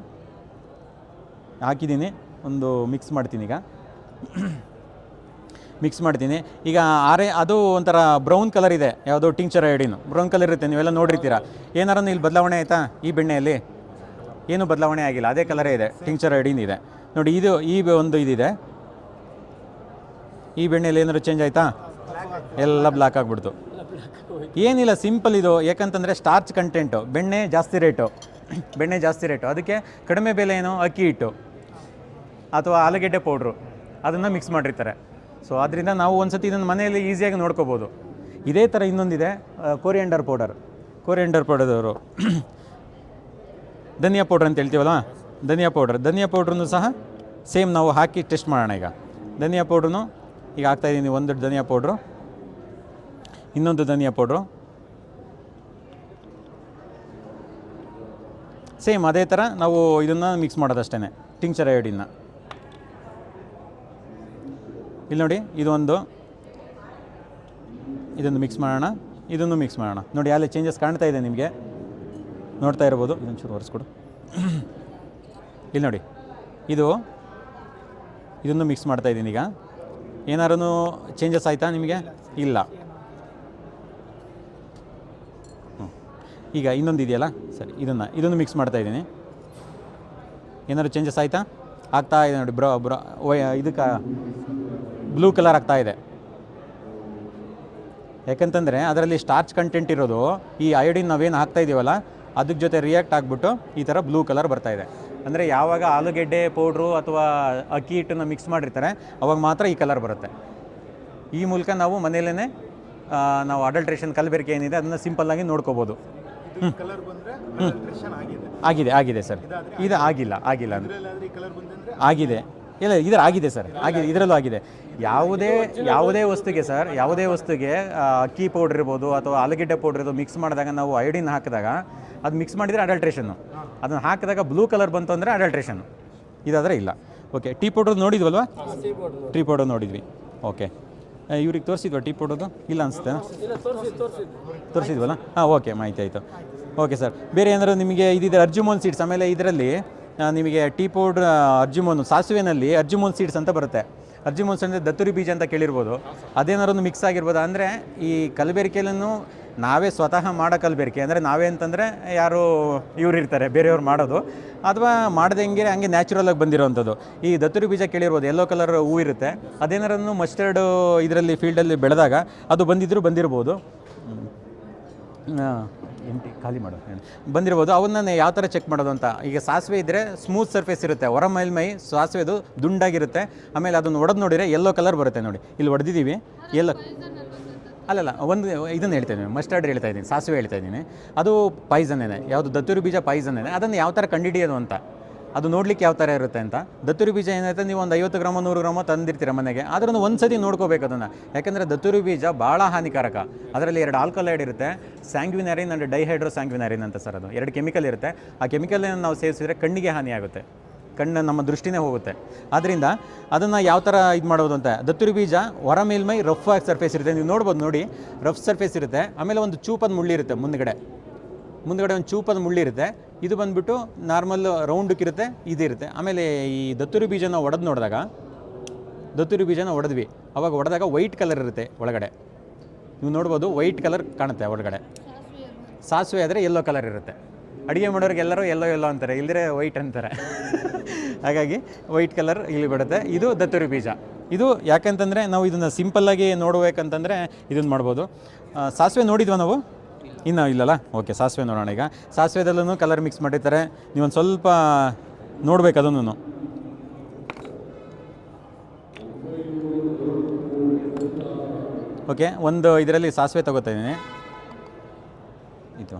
ಹಾಕಿದ್ದೀನಿ, ಒಂದು ಮಿಕ್ಸ್ ಮಾಡ್ತೀನಿ ಈಗ. ಮಿಕ್ಸ್ ಮಾಡ್ತೀನಿ. ಈಗ ಆರೆ, ಅದು ಒಂಥರ ಬ್ರೌನ್ ಕಲರ್ ಇದೆ, ಯಾವುದೋ ಟಿಂಕ್ಚರ್ ಐಡಿನ್ ಬ್ರೌನ್ ಕಲರ್ ಇರುತ್ತೆ, ನೀವೆಲ್ಲ ನೋಡಿರ್ತೀರಾ. ಏನಾರು ಇಲ್ಲಿ ಬದಲಾವಣೆ ಆಯಿತಾ, ಈ ಬೆಣ್ಣೆಯಲ್ಲಿ? ಏನು ಬದಲಾವಣೆ ಆಗಿಲ್ಲ. ಅದೇ ಕಲರೇ ಇದೆ. ಟಿಂಕ್ಚರ್ ಐಡಿನ ಇದೆ. ನೋಡಿ, ಇದು ಈ ಒಂದು ಇದಿದೆ. ಈ ಬೆಣ್ಣೆಯಲ್ಲಿ ಏನಾದ್ರು ಚೇಂಜ್ ಆಯಿತಾ? ಎಲ್ಲ ಬ್ಲಾಕ್ ಆಗಿಬಿಡ್ತು. ಏನಿಲ್ಲ ಸಿಂಪಲ್ ಇದು. ಯಾಕಂತಂದರೆ ಸ್ಟಾರ್ಚ್ ಕಂಟೆಂಟು ಬೆಣ್ಣೆ ಜಾಸ್ತಿ ರೇಟು ಬೆಣ್ಣೆ ಜಾಸ್ತಿ ರೇಟು ಅದಕ್ಕೆ ಕಡಿಮೆ ಬೆಲೆ ಏನು? ಅಕ್ಕಿ ಹಿಟ್ಟು ಅಥವಾ ಆಲೂಗೆಡ್ಡೆ ಪೌಡ್ರು ಅದನ್ನು ಮಿಕ್ಸ್ ಮಾಡಿರ್ತಾರೆ. ಸೊ ಅದರಿಂದ ನಾವು ಒಂದು ಸತಿ ಇದನ್ನು ಮನೆಯಲ್ಲಿ ಈಸಿಯಾಗಿ ನೋಡ್ಕೋಬೋದು. ಇದೇ ಥರ ಇನ್ನೊಂದಿದೆ ಕೋರಿಯಂಡರ್ ಪೌಡರ್ ಕೋರಿಯಂಡರ್ ಪೌಡರ್ದವರು ಧನಿಯಾ ಪೌಡ್ರ್ ಅಂತ ಹೇಳ್ತೀವಲ್ಲ? ಧನಿಯಾ ಪೌಡ್ರ್. ಧನಿಯಾ ಪೌಡ್ರನ್ನು ಸಹ ಸೇಮ್ ನಾವು ಹಾಕಿ ಟೆಸ್ಟ್ ಮಾಡೋಣ ಈಗ. ಧನಿಯಾ ಪೌಡ್ರನ್ನು ಈಗ ಹಾಕ್ತಾಯಿದ್ದೀನಿ ಒಂದು ಧನಿಯಾ ಪೌಡ್ರು. ಇನ್ನೊಂದು ಧನಿಯಾ ಪೌಡ್ರು. ಸೇಮ್ ಅದೇ ಥರ ನಾವು ಇದನ್ನು ಮಿಕ್ಸ್ ಮಾಡೋದಷ್ಟೇ ಟಿಂಕ್ಚರ್ ಐಡಿನ ಇಲ್ಲಿ ನೋಡಿ, ಇದೊಂದು. ಇದೊಂದು ಮಿಕ್ಸ್ ಮಾಡೋಣ, ಇದನ್ನು ಮಿಕ್ಸ್ ಮಾಡೋಣ. ನೋಡಿ, ಅಲ್ಲಿ ಚೇಂಜಸ್ ಕಾಣ್ತಾ ಇದೆ ನಿಮಗೆ. ನೋಡ್ತಾ ಇರ್ಬೋದು. ಇದೊಂಚೂರು ಒರೆಸ್ಕೊಡು. ಇಲ್ಲಿ ನೋಡಿ. ಇದು, ಇದನ್ನು ಮಿಕ್ಸ್ ಮಾಡ್ತಾ ಇದ್ದೀನಿ ಈಗ. ಏನಾರು ಚೇಂಜಸ್ ಆಯಿತಾ ನಿಮಗೆ? ಇಲ್ಲ. ಈಗ ಇನ್ನೊಂದು ಇದೆಯಲ್ಲ? ಸರಿ, ಇದನ್ನು ಇದನ್ನು ಮಿಕ್ಸ್ ಮಾಡ್ತಾ ಇದ್ದೀನಿ. ಏನಾದ್ರು ಚೇಂಜಸ್ ಆಯಿತಾ? ಆಗ್ತಾ ಇದೆ ನೋಡಿ, ಬ್ರೋ ಬ್ರೋ ಇದಕ್ಕೆ ಬ್ಲೂ ಕಲರ್ ಆಗ್ತಾ ಇದೆ. ಯಾಕಂತಂದರೆ, ಅದರಲ್ಲಿ ಸ್ಟಾರ್ಚ್ ಕಂಟೆಂಟ್ ಇರೋದು, ಈ ಅಯೋಡಿನ್ ನಾವೇನು ಹಾಕ್ತಾ ಇದೀವಲ್ಲ ಅದಕ್ಕೆ ಜೊತೆ ರಿಯಾಕ್ಟ್ ಆಗಿಬಿಟ್ಟು ಈ ಥರ ಬ್ಲೂ ಕಲರ್ ಬರ್ತಾ ಇದೆ. ಅಂದರೆ ಯಾವಾಗ ಆಲೂಗೆಡ್ಡೆ ಪೌಡ್ರು ಅಥವಾ ಅಕ್ಕಿ ಹಿಟ್ಟನ್ನು ಮಿಕ್ಸ್ ಮಾಡಿರ್ತಾರೆ ಅವಾಗ ಮಾತ್ರ ಈ ಕಲರ್ ಬರುತ್ತೆ. ಈ ಮೂಲಕ ನಾವು ಮನೆಯಲ್ಲೇ ನಾವು ಅಡಲ್ಟ್ರೇಷನ್ ಕಲಬೆರಕೆ ಏನಿದೆ ಅದನ್ನು ಸಿಂಪಲ್ಲಾಗಿ ನೋಡ್ಕೋಬೋದು. ಆಗಿದೆ. ಆಗಿದೆ ಸರ್. ಇದು ಆಗಿಲ್ಲ ಆಗಿಲ್ಲ ಆಗಿದೆ. ಇಲ್ಲ ಇದರ ಆಗಿದೆ ಸರ್. ಆಗಿದೆ ಇದರಲ್ಲೂ ಆಗಿದೆ. ಯಾವುದೇ ಯಾವುದೇ ವಸ್ತುಗೆ ಸರ್ ಯಾವುದೇ ವಸ್ತುಗೆ ಅಕ್ಕಿ ಪೌಡ್ರ್ ಇರ್ಬೋದು ಅಥವಾ ಆಲೂಗೆಡ್ಡೆ ಪೌಡ್ರ್ ಇರ್ಬೋದು ಮಿಕ್ಸ್ ಮಾಡಿದಾಗ ನಾವು ಐಡಿನ್ ಹಾಕಿದಾಗ ಅದು ಮಿಕ್ಸ್ ಮಾಡಿದರೆ ಅಡಲ್ಟ್ರೇಷನ್ನು ಅದನ್ನು ಹಾಕಿದಾಗ ಬ್ಲೂ ಕಲರ್ ಬಂತು ಅಂದರೆ ಅಡಲ್ಟ್ರೇಷನ್ನು ಇದಾದರೆ ಇಲ್ಲ. ಓಕೆ ಟೀ ಪೌಡರ್ ನೋಡಿದ್ವಲ್ವಾ? ಟೀ ಪೌಡರ್ ನೋಡಿದ್ವಿ. ಓಕೆ ಇವ್ರಿಗೆ ತೋರಿಸಿದ್ವಾ ಟೀ ಪೌಡರ್ದು ಇಲ್ಲ ಅನಿಸುತ್ತೆ ತೋರಿಸಿದ್ವಲ್ಲ? ಹಾಂ ಓಕೆ ಮಾಹಿತಿ ಆಯಿತು. ಓಕೆ ಸರ್ ಬೇರೆ ಏನಾದರೂ ನಿಮಗೆ ಇದಿದೆ ಅರ್ಜುಮೋನ್ ಸೀಡ್ಸ್ ಆಮೇಲೆ ಇದರಲ್ಲಿ ನಿಮಗೆ ಟೀ ಪೌಡ್ರ್ ಅರ್ಜುಮೋನ್ ಸಾಸುವೆನಲ್ಲಿ ಅರ್ಜುಮೋನ್ ಸೀಡ್ಸ್ ಅಂತ ಬರುತ್ತೆ. ಅರ್ಜುಮೋನ್ಸ್ ಅಂದರೆ ದತ್ತುರಿ ಬೀಜ ಅಂತ ಕೇಳಿರ್ಬೋದು. ಅದೇನಾದ್ರೂ ಮಿಕ್ಸ್ ಆಗಿರ್ಬೋದು? ಅಂದರೆ ಈ ಕಲಬೆರಕೆಯನ್ನು ನಾವೇ ಸ್ವತಃ ಮಾಡೋ ಕಲಬೆರಕೆ ಅಂದರೆ ನಾವೇ ಅಂತಂದರೆ ಯಾರು ಇವ್ರು ಇರ್ತಾರೆ ಬೇರೆಯವ್ರು ಮಾಡೋದು. ಅಥವಾ ಮಾಡ್ದಂಗೆ ಹಂಗೆ ನ್ಯಾಚುರಲಾಗಿ ಬಂದಿರೋವಂಥದ್ದು ಈ ದತ್ತುರಿ ಬೀಜ ಕೇಳಿರ್ಬೋದು ಎಲ್ಲೋ ಕಲರ್ ಹೂ ಇರುತ್ತೆ. ಅದೇನಾರನ್ನು ಮಸ್ಟರ್ಡ್ ಇದರಲ್ಲಿ ಫೀಲ್ಡಲ್ಲಿ ಬೆಳೆದಾಗ ಅದು ಬಂದಿದ್ದರೂ ಬಂದಿರ್ಬೋದು. ಎಂಟಿ, ಖಾಲಿ ಮಾಡೋದು ಬಂದಿರ್ಬೋದು. ಅವನ್ನ ಯಾವ ಥರ ಚೆಕ್ ಮಾಡೋದು ಅಂತ. ಈಗ ಸಾಸಿವೆ ಇದ್ದರೆ ಸ್ಮೂತ್ ಸರ್ಫೇಸ್ ಇರುತ್ತೆ. ಹೊರ ಮೇಲ್ಮೈ ಸಾಸಿವೆದು ದುಂಡಾಗಿರುತ್ತೆ. ಆಮೇಲೆ ಅದನ್ನು ಒಡೆದು ನೋಡಿದರೆ ಎಲ್ಲೋ ಕಲರ್ ಬರುತ್ತೆ ನೋಡಿ. ಇಲ್ಲಿ ಒಡೆದಿದ್ದೀವಿ ಎಲ್ಲೋ ಅಲ್ಲಲ್ಲ, ಒಂದು ಇದನ್ನು ಹೇಳ್ತಾ ಇದ್ದೀನಿ ಮಸ್ಟರ್ಡ್ ಹೇಳ್ತಾ ಇದ್ದೀನಿ, ಸಾಸಿವೆ ಹೇಳ್ತಾ ಇದ್ದೀನಿ. ಅದು ಪಾಯ್ಸನ್ನೇ ಯಾವುದು ದತ್ತೂರು ಬೀಜ ಪಾಯ್ಸನ್ನೇ ಅದನ್ನು ಯಾವ ಥರ ಕಂಡುಹಿಡಿಯೋದು ಅಂತ. ಅದು ನೋಡ್ಲಿಕ್ಕೆ ಯಾವ ಥರ ಇರುತ್ತೆ ಅಂತ. ದತ್ತುರಿ ಬೀಜ ಏನಾಯ್ತು ನೀವು ಒಂದು ಐವತ್ತು ಗ್ರಾಮ, ನೂರು ಗ್ರಾಮ ತಂದಿರ್ತೀರ ಮನೆಗೆ ಆದ್ರೂ ಒಂದು ಸತಿ ನೋಡ್ಕೋಬೇಕು ಅದನ್ನು. ಯಾಕಂದರೆ ದತ್ತೂರು ಬೀಜ ಭಾಳ ಹಾನಿಕಾರಕ. ಅದರಲ್ಲಿ ಎರಡು ಆಲ್ಕಲೈಡ್ ಇರುತ್ತೆ ಸ್ಯಾಂಗ್ವಿನರಿನ್ ಆ್ಯಂಡ್ ಡೈಹೈಡ್ರೋ ಸ್ಯಾಂಗ್ವಿನರಿನ್ ಅಂತ ಸರ್ ಅದು. ಎರಡು ಕೆಮಿಕಲ್ ಇರುತ್ತೆ. ಆ ಕೆಮಿಕಲನ್ನು ನಾವು ಸೇವಿಸಿದರೆ ಕಣ್ಣಿಗೆ ಹಾನಿಯಾಗುತ್ತೆ ಕಣ್ಣು ನಮ್ಮ ದೃಷ್ಟಿನೇ ಹೋಗುತ್ತೆ. ಆದ್ದರಿಂದ ಅದನ್ನು ಯಾವ ಥರ ಇದು ಮಾಡೋದು ಅಂತ, ದತ್ತುರಿ ಬೀಜ ಹೊರ ಮೇಲ್ಮೈ ರಫ್ ಆಗಿ ಸರ್ಫೇಸ್ ಇರುತ್ತೆ. ನೀವು ನೋಡ್ಬೋದು ನೋಡಿ ರಫ್ ಸರ್ಫೇಸ್ ಇರುತ್ತೆ. ಆಮೇಲೆ ಒಂದು ಚೂಪದ ಮುಳ್ಳಿರುತ್ತೆ ಮುಂದ್ಗಡೆ. ಮುಂದ್ಗಡೆ ಒಂದು ಚೂಪದ ಮುಳ್ಳಿರುತ್ತೆ ಇದು ಬಂದ್ಬಿಟ್ಟು ನಾರ್ಮಲ್ ರೌಂಡಕ್ಕಿರುತ್ತೆ ಇದಿರುತ್ತೆ ಆಮೇಲೆ ಈ ದತ್ತುರಿ ಬೀಜನ ಒಡೆದು ನೋಡಿದಾಗ, ದತ್ತುರಿ ಬೀಜನ ಒಡೆದ್ವಿ. ಅವಾಗ ಒಡೆದಾಗ ವೈಟ್ ಕಲರ್ ಇರುತ್ತೆ ಒಳಗಡೆ. ನೀವು ನೋಡ್ಬೋದು ವೈಟ್ ಕಲರ್ ಕಾಣುತ್ತೆ ಒಳಗಡೆ. ಸಾಸಿವೆ ಆದರೆ ಯೆಲ್ಲೋ ಕಲರ್ ಇರುತ್ತೆ. ಅಡುಗೆ ಮಾಡೋರಿಗೆ ಎಲ್ಲರೂ ಎಲ್ಲೋ ಎಲ್ಲೋ ಅಂತಾರೆ. ಇಲ್ಲದ್ರೆ ವೈಟ್ ಅಂತಾರೆ. ಹಾಗಾಗಿ ವೈಟ್ ಕಲರ್ ಇಲ್ಲಿ ಬಿಡುತ್ತೆ. ಇದು ದತ್ತುರಿ ಬೀಜ. ಇದು ಯಾಕಂತಂದರೆ ನಾವು ಇದನ್ನು ಸಿಂಪಲ್ಲಾಗಿ ನೋಡಬೇಕಂತಂದರೆ ಇದನ್ನು ಮಾಡ್ಬೋದು. ಸಾಸಿವೆ ನೋಡಿದ್ವಾ ನಾವು? ಇನ್ನೂ ಇಲ್ಲಲ್ಲ? ಓಕೆ ಸಾಸಿವೆ ನೋಡೋಣ ಈಗ. ಸಾಸಿವೆದಲ್ಲೂ ಕಲರ್ ಮಿಕ್ಸ್ ಮಾಡಿರ್ತಾರೆ. ನೀವೊಂದು ಸ್ವಲ್ಪ ನೋಡ್ಬೇಕು ಅದನ್ನು. ಓಕೆ ಒಂದು ಇದರಲ್ಲಿ ಸಾಸಿವೆ ತಗೋತಾ ಇದ್ದೀನಿ. ಇದು.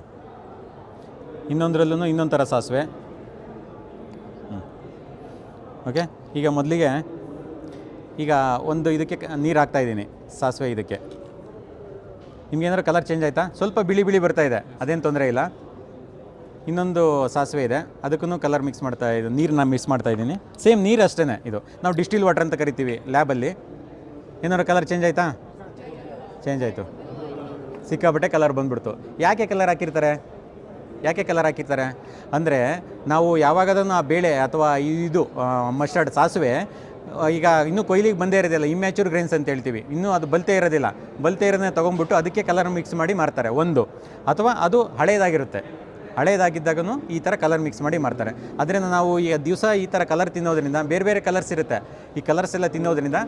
ಇನ್ನೊಂದರಲ್ಲೂ ಇನ್ನೊಂದು ಥರ ಸಾಸಿವೆ. ಓಕೆ ಈಗ ಮೊದಲಿಗೆ ಈಗ ಒಂದು ಇದಕ್ಕೆ ನೀರು ಹಾಕ್ತಾ ಇದ್ದೀನಿ, ಸಾಸಿವೆ ಇದಕ್ಕೆ. ನಿಮ್ಗೆ ಏನಾದ್ರು ಕಲರ್ ಚೇಂಜ್ ಆಯಿತಾ? ಸ್ವಲ್ಪ ಬಿಳಿ ಬಿಳಿ ಬರ್ತಾ ಇದೆ, ಅದೇನು ತೊಂದರೆ ಇಲ್ಲ. ಇನ್ನೊಂದು ಸಾಸಿವೆ ಇದೆ ಅದಕ್ಕೂ ಕಲರ್ ಮಿಕ್ಸ್ ಮಾಡ್ತಾ ಇದ್ದೀನಿ ನೀರನ್ನ ಮಿಕ್ಸ್ ಮಾಡ್ತಾ ಇದ್ದೀನಿ. ಸೇಮ್ ನೀರು ಅಷ್ಟೇ ಇದು. ನಾವು ಡಿಸ್ಟಿಲ್ ವಾಟರ್ ಅಂತ ಕರಿತೀವಿ ಲ್ಯಾಬಲ್ಲಿ ಏನಾದ್ರು ಕಲರ್ ಚೇಂಜ್ ಆಯಿತಾ? ಚೇಂಜ್ ಆಯಿತು. ಸಿಕ್ಕಾಪಟ್ಟೆ ಕಲರ್ ಬಂದ್ಬಿಡ್ತು. ಯಾಕೆ ಕಲರ್ ಹಾಕಿರ್ತಾರೆ? ಯಾಕೆ ಕಲರ್ ಹಾಕಿರ್ತಾರೆ? ಅಂದರೆ ನಾವು ಯಾವಾಗ ಅದನ್ನು ಆ ಬೇಳೆ ಅಥವಾ ಇದು ಮಸ್ಟರ್ಡ್ ಸಾಸಿವೆ ಈಗ ಇನ್ನೂ ಕೊಯ್ಲಿಗೆ ಬಂದೇ ಇರೋದಿಲ್ಲ ಇಮ್ಯಾಚೂರ್ ಗ್ರೈನ್ಸ್ ಅಂತ ಹೇಳ್ತೀವಿ. ಇನ್ನೂ ಅದು ಬಲ್ತೇ ಇರೋದಿಲ್ಲ. ಬಲ್ತೇ ಇರೋದನ್ನ ತೊಗೊಂಡ್ಬಿಟ್ಟು ಅದಕ್ಕೆ ಕಲರ್ ಮಿಕ್ಸ್ ಮಾಡಿ ಮಾರ್ತಾರೆ, ಒಂದು. ಅಥವಾ ಅದು ಹಳೇದಾಗಿರುತ್ತೆ. ಹಳೇದಾಗಿದ್ದಾಗೂ ಈ ಥರ ಕಲರ್ ಮಿಕ್ಸ್ ಮಾಡಿ ಮಾಡ್ತಾರೆ ಅದರಿಂದ ನಾವು ಈ ದಿವಸ ಈ ಥರ ಕಲರ್ ತಿನ್ನೋದ್ರಿಂದ, ಬೇರೆ ಬೇರೆ ಕಲರ್ಸ್ ಇರುತ್ತೆ. ಈ ಕಲರ್ಸ್ ಎಲ್ಲ ತಿನ್ನೋದ್ರಿಂದ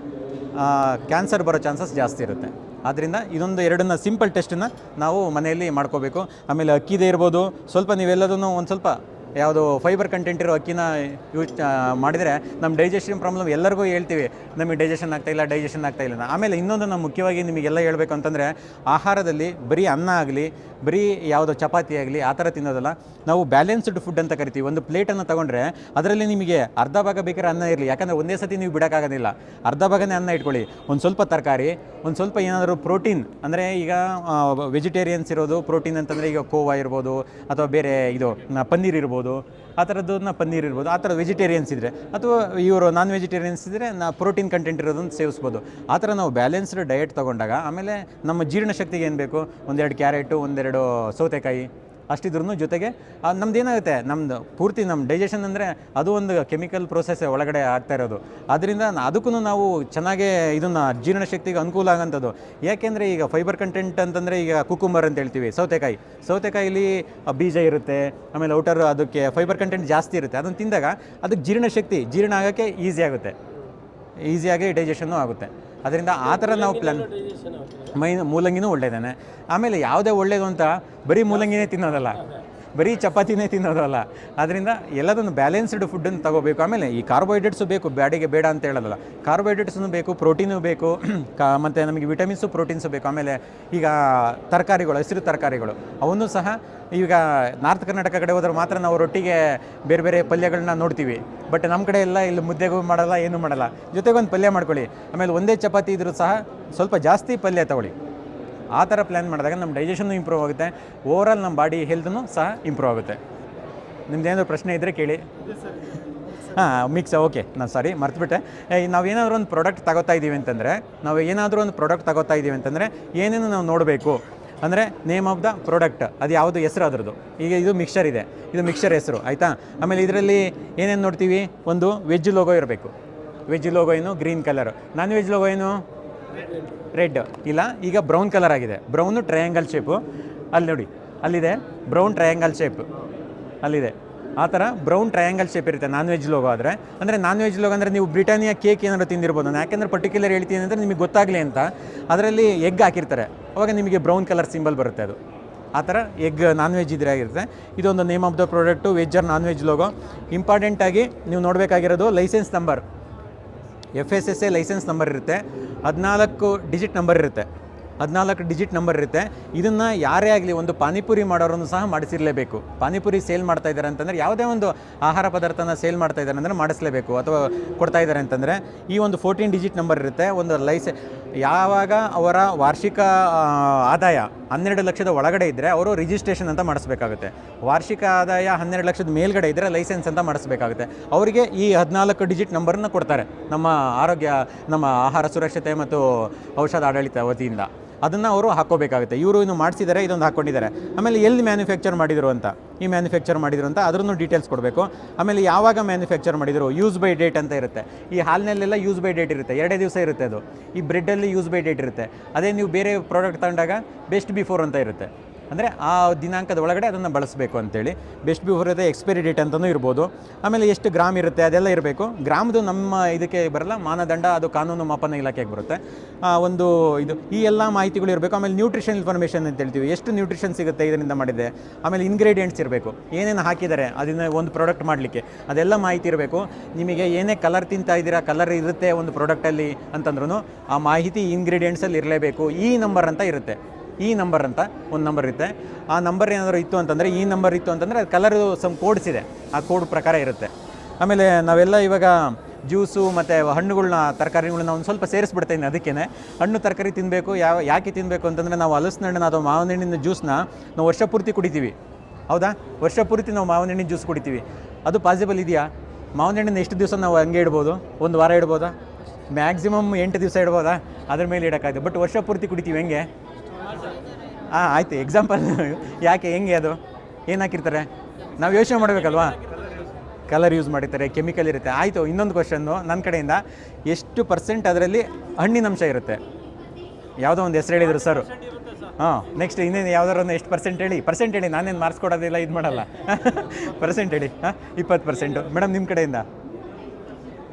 ಕ್ಯಾನ್ಸರ್ ಬರೋ ಚಾನ್ಸಸ್ ಜಾಸ್ತಿ ಇರುತ್ತೆ. ಆದ್ದರಿಂದ ಇದೊಂದು ಎರಡನ್ನ ಸಿಂಪಲ್ ಟೆಸ್ಟನ್ನು ನಾವು ಮನೆಯಲ್ಲಿ ಮಾಡ್ಕೋಬೇಕು. ಆಮೇಲೆ ಅಕ್ಕಿದೇ ಇರ್ಬೋದು. ಸ್ವಲ್ಪ ನೀವೆಲ್ಲದನ್ನು ಒಂದು ಸ್ವಲ್ಪ ಯಾವುದು ಫೈಬರ್ ಕಂಟೆಂಟ್ ಇರೋ ಅಕ್ಕಿನ ಯೂಸ್ ಮಾಡಿದರೆ ನಮ್ಮ ಡೈಜೆಷನ್ ಪ್ರಾಬ್ಲಮ್ ಎಲ್ಲರಿಗೂ ಹೇಳ್ತೀವಿ. ನಮಗೆ ಡೈಜೆಷನ್ ಆಗ್ತಾಯಿಲ್ಲ ಡೈಜೆಷನ್ ಆಗ್ತಾ ಇಲ್ಲ ಆಮೇಲೆ ಇನ್ನೊಂದು ನಾವು ಮುಖ್ಯವಾಗಿ ನಿಮಗೆಲ್ಲ ಹೇಳಬೇಕು ಅಂತಂದರೆ, ಆಹಾರದಲ್ಲಿ ಬರೀ ಅನ್ನ ಆಗಲಿ, ಬರೀ ಯಾವುದೋ ಚಪಾತಿ ಆಗಲಿ, ಆ ಥರ ತಿನ್ನೋದಲ್ಲ. ನಾವು ಬ್ಯಾಲೆನ್ಸ್ಡ್ ಫುಡ್ ಅಂತ ಕರಿತೀವಿ. ಒಂದು ಪ್ಲೇಟನ್ನು ತೊಗೊಂಡ್ರೆ ಅದರಲ್ಲಿ ನಿಮಗೆ ಅರ್ಧ ಭಾಗ ಬೇಕಾದ್ರೆ ಅನ್ನ ಇರಲಿ. ಯಾಕಂದರೆ ಒಂದೇ ಸತಿ ನೀವು ಬಿಡೋಕ್ಕಾಗೋದಿಲ್ಲ. ಅರ್ಧ ಭಾಗನೇ ಅನ್ನ ಇಟ್ಕೊಳ್ಳಿ. ಒಂದು ಸ್ವಲ್ಪ ತರಕಾರಿ, ಒಂದು ಸ್ವಲ್ಪ ಏನಾದರೂ ಪ್ರೋಟೀನ್ ಅಂದರೆ ಈಗ ವೆಜಿಟೇರಿಯನ್ಸ್ ಇರೋದು ಪ್ರೋಟೀನ್ ಅಂತಂದರೆ ಈಗ ಕೋವಾ ಇರ್ಬೋದು, ಅಥವಾ ಬೇರೆ ಇದು ಪನ್ನೀರ್ ಇರ್ಬೋದು ಆ ಥರದ್ದನ್ನ ಪನ್ನೀರ್ ಇರ್ಬೋದು, ಆ ಥರ ವೆಜಿಟೇರಿಯನ್ಸ್ ಇದ್ದರೆ ಅಥವಾ ಇವರು ನಾನ್ ವೆಜಿಟೇರಿಯನ್ಸ್ ಇದ್ದರೆ ನಾ ಪ್ರೋಟೀನ್ ಕಂಟೆಂಟ್ ಇರೋದನ್ನು ಸೇವಿಸ್ಬೋದು. ಆ ಥರ ನಾವು ಬ್ಯಾಲೆನ್ಸ್ಡ್ ಡಯಟ್ ತೊಗೊಂಡಾಗ ಆಮೇಲೆ ನಮ್ಮ ಜೀರ್ಣಶಕ್ತಿಗೆ ಏನು ಬೇಕು? ಒಂದೆರಡು ಕ್ಯಾರೆಟು ಒಂದೆರಡು ಸೌತೆಕಾಯಿ. ಅಷ್ಟಿದ್ರೂ ಜೊತೆಗೆ ನಮ್ದು ಏನಾಗುತ್ತೆ ನಮ್ಮದು ಪೂರ್ತಿ ನಮ್ಮ ಡೈಜೆಷನ್ ಅಂದರೆ ಅದು ಒಂದು ಕೆಮಿಕಲ್ ಪ್ರೋಸೆಸ್ ಒಳಗಡೆ ಆಗ್ತಾ ಇರೋದು. ಅದರಿಂದ ಅದಕ್ಕೂ ನಾವು ಚೆನ್ನಾಗೇ ಇದನ್ನು ಜೀರ್ಣಶಕ್ತಿಗೆ ಅನುಕೂಲ ಆಗೋಂಥದ್ದು. ಯಾಕೆಂದರೆ ಈಗ ಫೈಬರ್ ಕಂಟೆಂಟ್ ಅಂತಂದರೆ ಈಗ ಕುಕುಂಬರ್ ಅಂತ ಹೇಳ್ತೀವಿ, ಸೌತೆಕಾಯಿ. ಸೌತೆಕಾಯಿಲಿ ಬೀಜ ಇರುತ್ತೆ, ಆಮೇಲೆ ಔಟರ್ ಅದಕ್ಕೆ ಫೈಬರ್ ಕಂಟೆಂಟ್ ಜಾಸ್ತಿ ಇರುತ್ತೆ. ಅದನ್ನು ತಿಂದಾಗ ಅದಕ್ಕೆ ಜೀರ್ಣಶಕ್ತಿ ಜೀರ್ಣ ಆಗೋಕ್ಕೆ ಈಸಿ ಆಗುತ್ತೆ. ಈಸಿಯಾಗಿ ಡೈಜೆಷನ್ನು ಆಗುತ್ತೆ. ಅದರಿಂದ ಆ ಥರ ನಾವು ಪ್ಲ್ಯಾನ್ ಆಗ್ತದೆ. ಮೈ ಮೂಲಂಗಿನೂ ಒಳ್ಳೇದೇನೆ. ಆಮೇಲೆ ಯಾವುದೇ ಒಳ್ಳೆಯದು ಅಂತ ಬರೀ ಮೂಲಂಗಿನೇ ತಿನ್ನೋದಲ್ಲ. ಬರೀ ಚಪಾತಿನೇ ತಿನ್ನೋದಲ್ಲ. ಅದರಿಂದ ಎಲ್ಲದನ್ನು ಬ್ಯಾಲೆನ್ಸ್ಡ್ ಫುಡ್ಡನ್ನು ತಗೋಬೇಕು. ಆಮೇಲೆ ಈ ಕಾರ್ಬೋಹೈಡ್ರೇಟ್ಸು ಬೇಕು, ಬ್ಯಾಡಿಗೆ ಬೇಡ ಅಂತ ಹೇಳೋದಲ್ಲ. ಕಾರ್ಬೋಹೈಡ್ರೇಟ್ಸ್ನು ಬೇಕು ಪ್ರೋಟೀನು ಬೇಕು, ಕಾ, ಮತ್ತು ನಮಗೆ ವಿಟಮಿನ್ಸು ಪ್ರೋಟೀನ್ಸು ಬೇಕು. ಆಮೇಲೆ ಈಗ ತರಕಾರಿಗಳು, ಹಸಿರು ತರಕಾರಿಗಳು. ಅವನ್ನೂ ಸಹ ಈಗ ನಾರ್ತ್ ಕರ್ನಾಟಕ ಕಡೆ ಹೋದ್ರೆ ಮಾತ್ರ ನಾವು ರೊಟ್ಟಿಗೆ ಬೇರೆ ಬೇರೆ ಪಲ್ಯಗಳನ್ನ ನೋಡ್ತೀವಿ. ಬಟ್ ನಮ್ಮ ಕಡೆ ಎಲ್ಲ ಇಲ್ಲಿ ಮುದ್ದೆಗೂ ಮಾಡಲ್ಲ, ಏನೂ ಮಾಡಲ್ಲ. ಜೊತೆಗೆ ಒಂದು ಪಲ್ಯ ಮಾಡ್ಕೊಳ್ಳಿ. ಆಮೇಲೆ ಒಂದೇ ಚಪಾತಿ ಇದ್ರೂ ಸಹ ಸ್ವಲ್ಪ ಜಾಸ್ತಿ ಪಲ್ಯ ತಗೊಳ್ಳಿ. ಆ ಥರ ಪ್ಲ್ಯಾನ್ ಮಾಡಿದಾಗ ನಮ್ಮ ಡೈಜೆಷನ್ನು ಇಂಪ್ರೂವ್ ಆಗುತ್ತೆ. ಓವರಾಲ್ ನಮ್ಮ ಬಾಡಿ ಹೆಲ್ತ್ನು ಸಹ ಇಂಪ್ರೂವ್ ಆಗುತ್ತೆ. ನಿಮ್ದೇನಾದ್ರು ಪ್ರಶ್ನೆ ಇದ್ದರೆ ಕೇಳಿ. ಹಾಂ ಮಿಕ್ಸ್ ಓಕೆ ನಾನು ಸಾರಿ ಮರ್ತುಬಿಟ್ಟೆ. ನಾವು ಏನಾದರೂ ಒಂದು ಪ್ರಾಡಕ್ಟ್ ತಗೋತಾ ಇದ್ದೀವಿ ಅಂತಂದರೆ, ನಾವು ಏನಾದರೂ ಒಂದು ಪ್ರಾಡಕ್ಟ್ ತಗೋತಾ ಇದ್ದೀವಿ ಅಂತಂದರೆ, ಏನೇನು ನಾವು ನೋಡಬೇಕು? ಅಂದರೆ ನೇಮ್ ಆಫ್ ದ ಪ್ರಾಡಕ್ಟ್ ಅದು ಯಾವುದು ಹೆಸರು ಅದರದ್ದು. ಈಗ ಇದು ಮಿಕ್ಸರ್ ಇದೆ. ಇದು ಮಿಕ್ಸರ್ ಹೆಸರು, ಆಯಿತಾ? ಆಮೇಲೆ ಇದರಲ್ಲಿ ಏನೇನು ನೋಡ್ತೀವಿ? ಒಂದು ವೆಜ್ ಲೋಗೋ ಇರಬೇಕು. ವೆಜ್ ಲೋಗೋ ಏನು? Green colour non veg logo ಏನು? ರೆಡ್, ಇಲ್ಲ, ಈಗ ಬ್ರೌನ್ ಕಲರ್ ಆಗಿದೆ. ಬ್ರೌನು ಟ್ರಯಾಂಗಲ್ ಶೇಪು ಅಲ್ಲಿ ನೋಡಿ, ಅಲ್ಲಿದೆ, ಬ್ರೌನ್ ಟ್ರಯಾಂಗಲ್ ಶೇಪ್ ಅಲ್ಲಿದೆ. ಆ ಥರ ಬ್ರೌನ್ ಟ್ರಯಾಂಗಲ್ ಶೇಪ್ ಇರುತ್ತೆ ನಾನ್ ವೆಜ್ ಲೋಗೋ ಆದರೆ. ಅಂದರೆ ನಾನ್ ವೆಜ್ ಲೋಗೋ ಅಂದರೆ ನೀವು ಬ್ರಿಟಾನಿಯಾ ಕೇಕ್ ಏನಾದರೂ ತಿಂದಿರ್ಬೋದು. ನಾನು ಯಾಕೆಂದರೆ ಪರ್ಟಿಕ್ಯುಲರ್ ಹೇಳ್ತೀನಿ ಅಂದರೆ ನಿಮಗೆ ಗೊತ್ತಾಗಲಿ ಅಂತ. ಅದರಲ್ಲಿ ಎಗ್ ಹಾಕಿರ್ತಾರೆ. ಅವಾಗ ನಿಮಗೆ ಬ್ರೌನ್ ಕಲರ್ ಸಿಂಬಲ್ ಬರುತ್ತೆ ಅದು. ಆ ಥರ ಎಗ್ ನಾನ್ ವೆಜ್ ಇದ್ರೆ ಆಗಿರುತ್ತೆ. ಇದೊಂದು name of the product veg or non veg logo ಇಂಪಾರ್ಟೆಂಟಾಗಿ ನೀವು ನೋಡಬೇಕಾಗಿರೋದು licence number F S S A licence number ಇರುತ್ತೆ. ಹದಿನಾಲ್ಕು ಡಿಜಿಟ್ ನಂಬರ್ ಇರುತ್ತೆ. ಹದಿನಾಲ್ಕು ಡಿಜಿಟ್ ನಂಬರ್ ಇರುತ್ತೆ. ಇದನ್ನು ಯಾರೇ ಆಗಲಿ ಒಂದು ಪಾನಿಪುರಿ ಮಾಡೋರನ್ನು ಸಹ ಮಾಡಿಸಿರಲೇಬೇಕು. ಪಾನಿಪುರಿ ಸೇಲ್ ಮಾಡ್ತಾ ಇದ್ದಾರೆ ಅಂತಂದರೆ ಯಾವುದೇ ಒಂದು ಆಹಾರ ಪದಾರ್ಥನ ಸೇಲ್ ಮಾಡ್ತಾ ಇದ್ದಾರೆ ಅಂದರೆ ಮಾಡಿಸಲೇಬೇಕು ಅಥವಾ ಕೊಡ್ತಾ ಇದ್ದಾರೆ ಅಂತಂದರೆ ಈ ಒಂದು ಫೋರ್ಟೀನ್ ಡಿಜಿಟ್ ನಂಬರ್ ಇರುತ್ತೆ. ಒಂದು ಲೈಸೆ ಯಾವಾಗ ಅವರ ವಾರ್ಷಿಕ ಆದಾಯ ಹನ್ನೆರಡು ಲಕ್ಷದ ಒಳಗಡೆ ಇದ್ದರೆ ಅವರು ರಿಜಿಸ್ಟ್ರೇಷನ್ ಅಂತ ಮಾಡಿಸ್ಬೇಕಾಗುತ್ತೆ. ವಾರ್ಷಿಕ ಆದಾಯ ಹನ್ನೆರಡು ಲಕ್ಷದ ಮೇಲ್ಗಡೆ ಇದ್ದರೆ ಲೈಸೆನ್ಸ್ ಅಂತ ಮಾಡಿಸ್ಬೇಕಾಗುತ್ತೆ. ಅವರಿಗೆ ಈ ಹದಿನಾಲ್ಕು ಡಿಜಿಟ್ ನಂಬರನ್ನು ಕೊಡ್ತಾರೆ ನಮ್ಮ ಆರೋಗ್ಯ, ನಮ್ಮ ಆಹಾರ ಸುರಕ್ಷತೆ ಮತ್ತು ಔಷಧ ಆಡಳಿತ ವತಿಯಿಂದ. ಅದನ್ನು ಅವರು ಹಾಕೋಬೇಕಾಗುತ್ತೆ ಇವರು ಇನ್ನು ಮಾಡಿಸಿದ್ದಾರೆ ಇದೊಂದು ಹಾಕ್ಕೊಂಡಿದ್ದಾರೆ ಆಮೇಲೆ ಎಲ್ಲಿ ಮ್ಯಾನುಫ್ಯಾಕ್ಚರ್ ಮಾಡಿದರು ಅಂತ? ಈ ಮ್ಯಾನುಫ್ಯಾಕ್ಚರ್ ಮಾಡಿದ್ರು ಅಂತ ಅದ್ರನ್ನು ಡೀಟೇಲ್ಸ್ ಕೊಡಬೇಕು. ಆಮೇಲೆ ಯಾವಾಗ ಮ್ಯಾನುಫ್ಯಾಕ್ಚರ್ ಮಾಡಿದರು? ಯೂಸ್ ಬೈ ಡೇಟ್ ಅಂತ ಇರುತ್ತೆ. ಈ ಹಾಲಿನಲ್ಲೆಲ್ಲ ಯೂಸ್ ಬೈ ಡೇಟ್ ಇರುತ್ತೆ. ಎರಡೇ ದಿವಸ ಇರುತ್ತೆ ಅದು. ಈ ಬ್ರೆಡ್ಡಲ್ಲಿ ಯೂಸ್ ಬೈ ಡೇಟ್ ಇರುತ್ತೆ. ಅದೇ ನೀವು ಬೇರೆ ಪ್ರಾಡಕ್ಟ್ ತಗೊಂಡಾಗ ಬೆಸ್ಟ್ ಬಿಫೋರ್ ಅಂತ ಇರುತ್ತೆ. ಅಂದರೆ ಆ ದಿನಾಂಕದ ಒಳಗಡೆ ಅದನ್ನು ಬಳಸಬೇಕು ಅಂತೇಳಿ. ಬೆಸ್ಟ್ ಬಿಫೋರ್ ಇರುತ್ತೆ ಎಕ್ಸ್ಪೈರಿ ಡೇಟ್ ಅಂತಲೂ ಇರ್ಬೋದು. ಆಮೇಲೆ ಎಷ್ಟು ಗ್ರಾಮ್ ಇರುತ್ತೆ, ಅದೆಲ್ಲ ಇರಬೇಕು. ಗ್ರಾಮ್ದು ನಮ್ಮ ಇದಕ್ಕೆ ಬರಲ್ಲ, ಮಾನದಂಡ, ಅದು ಕಾನೂನು ಮಾಪನ ಇಲಾಖೆಗೆ ಬರುತ್ತೆ. ಒಂದು ಇದು, ಈ ಎಲ್ಲ ಮಾಹಿತಿಗಳು ಇರಬೇಕು. ಆಮೇಲೆ ನ್ಯೂಟ್ರಿಷನ್ ಇನ್ಫಾರ್ಮೇಷನ್ ಅಂತ ಹೇಳ್ತೀವಿ. ಎಷ್ಟು ನ್ಯೂಟ್ರಿಷನ್ ಸಿಗುತ್ತೆ ಇದರಿಂದ ಮಾಡಿದೆ ಆಮೇಲೆ ಇಂಗ್ರೀಡಿಯೆಂಟ್ಸ್ ಇರಬೇಕು. ಏನೇನು ಹಾಕಿದ್ದಾರೆ, ಅದನ್ನು ಒಂದು ಪ್ರಾಡಕ್ಟ್ ಮಾಡಲಿಕ್ಕೆ. ಅದೆಲ್ಲ ಮಾಹಿತಿ ಇರಬೇಕು. ನಿಮಗೆ ಏನೇ ಕಲರ್ ತಿಂತಾ ಇದ್ದೀರಾ ಕಲರ್ ಇರುತ್ತೆ ಒಂದು ಪ್ರಾಡಕ್ಟಲ್ಲಿ ಅಂತಂದ್ರೂ ಆ ಮಾಹಿತಿ ಇಂಗ್ರೀಡಿಯೆಂಟ್ಸಲ್ಲಿ ಇರಲೇಬೇಕು. ಈ ನಂಬರ್ ಅಂತ ಇರುತ್ತೆ. ಈ ನಂಬರ್ ಅಂತ ಒಂದು ನಂಬರ್ ಇರುತ್ತೆ. ಆ ನಂಬರ್ ಏನಾದರೂ ಇತ್ತು ಅಂತಂದರೆ, ಈ ನಂಬರ್ ಇತ್ತು ಅಂತಂದರೆ ಅದು ಕಲರ್ ಸಮ್ ಕೋಡ್ಸ್ ಇದೆ. ಆ ಕೋಡ್ ಪ್ರಕಾರ ಇರುತ್ತೆ. ಆಮೇಲೆ ನಾವೆಲ್ಲ ಇವಾಗ ಜ್ಯೂಸು ಮತ್ತು ಹಣ್ಣುಗಳನ್ನ ತರಕಾರಿಗಳನ್ನ ಒಂದು ಸ್ವಲ್ಪ ಸೇರಿಸ್ಬಿಡ್ತೀನಿ ಅದಕ್ಕೇ ಹಣ್ಣು, ತರಕಾರಿ ತಿನ್ನಬೇಕು ಯಾವ, ಯಾಕೆ ತಿನ್ನಬೇಕು ಅಂತಂದರೆ ನಾವು ಹಲಸಿನ ಹಣ್ಣನ್ನ ಅಥವಾ ಮಾವಿನ ಹಣ್ಣಿನ ಜ್ಯೂಸ್ನ ನಾವು ವರ್ಷ ಪೂರ್ತಿ ಕುಡಿತೀವಿ. ಹೌದಾ? ವರ್ಷ ಪೂರ್ತಿ ನಾವು ಮಾವಿನ ಹಣ್ಣಿನ ಜ್ಯೂಸ್ ಕುಡಿತೀವಿ. ಅದು ಪಾಸಿಬಲ್ ಇದೆಯಾ? ಮಾವಿನ ಹಣ್ಣಿನ ಎಷ್ಟು ದಿವಸ ನಾವು ಹಂಗೆ ಇಡ್ಬೋದು? ಒಂದು ವಾರ ಇಡ್ಬೋದಾ? ಮ್ಯಾಕ್ಸಿಮಮ್ ಎಂಟು ದಿವಸ ಇಡ್ಬೋದಾ? ಅದ್ರ ಮೇಲೆ ಇಡೋಕ್ಕಾಗುತ್ತೆ ಬಟ್ ವರ್ಷ ಪೂರ್ತಿ ಕುಡಿತೀವಿ, ಹೆಂಗೆ? ಹಾಂ ಆಯ್ತು ಎಕ್ಸಾಂಪಲ್ ಯಾಕೆ, ಹೆಂಗೆ ಅದು? ಏನು ಹಾಕಿರ್ತಾರೆ? ನಾವು ಯೋಚನೆ ಮಾಡಬೇಕಲ್ವಾ? ಕಲರ್ ಯೂಸ್ ಮಾಡಿರ್ತಾರೆ ಕೆಮಿಕಲ್ ಇರುತ್ತೆ. ಆಯಿತು, ಇನ್ನೊಂದು ಕ್ವಶನ್ನು ನನ್ನ ಕಡೆಯಿಂದ ಎಷ್ಟು ಪರ್ಸೆಂಟ್ ಅದರಲ್ಲಿ ಹಣ್ಣಿನಂಶ ಇರುತ್ತೆ? ಯಾವುದೋ ಒಂದು ಹೆಸರು ಹೇಳಿದರು ಸರ್ ಹಾಂ ನೆಕ್ಸ್ಟ್ ಇನ್ನೇನು ಯಾವ್ದಾರು ಎಷ್ಟು ಪರ್ಸೆಂಟ್ ಹೇಳಿ. ಪರ್ಸೆಂಟ್ ಹೇಳಿ, ನಾನೇನು ಮಾರ್ಕ್ಸ್ ಕೊಡೋದಿಲ್ಲ ಇದು ಮಾಡಲ್ಲ. ಪರ್ಸೆಂಟ್ ಹೇಳಿ, ಹಾಂ, ಇಪ್ಪತ್ತು ಪರ್ಸೆಂಟು ಮೇಡಮ್ ನಿಮ್ಮ ಕಡೆಯಿಂದ?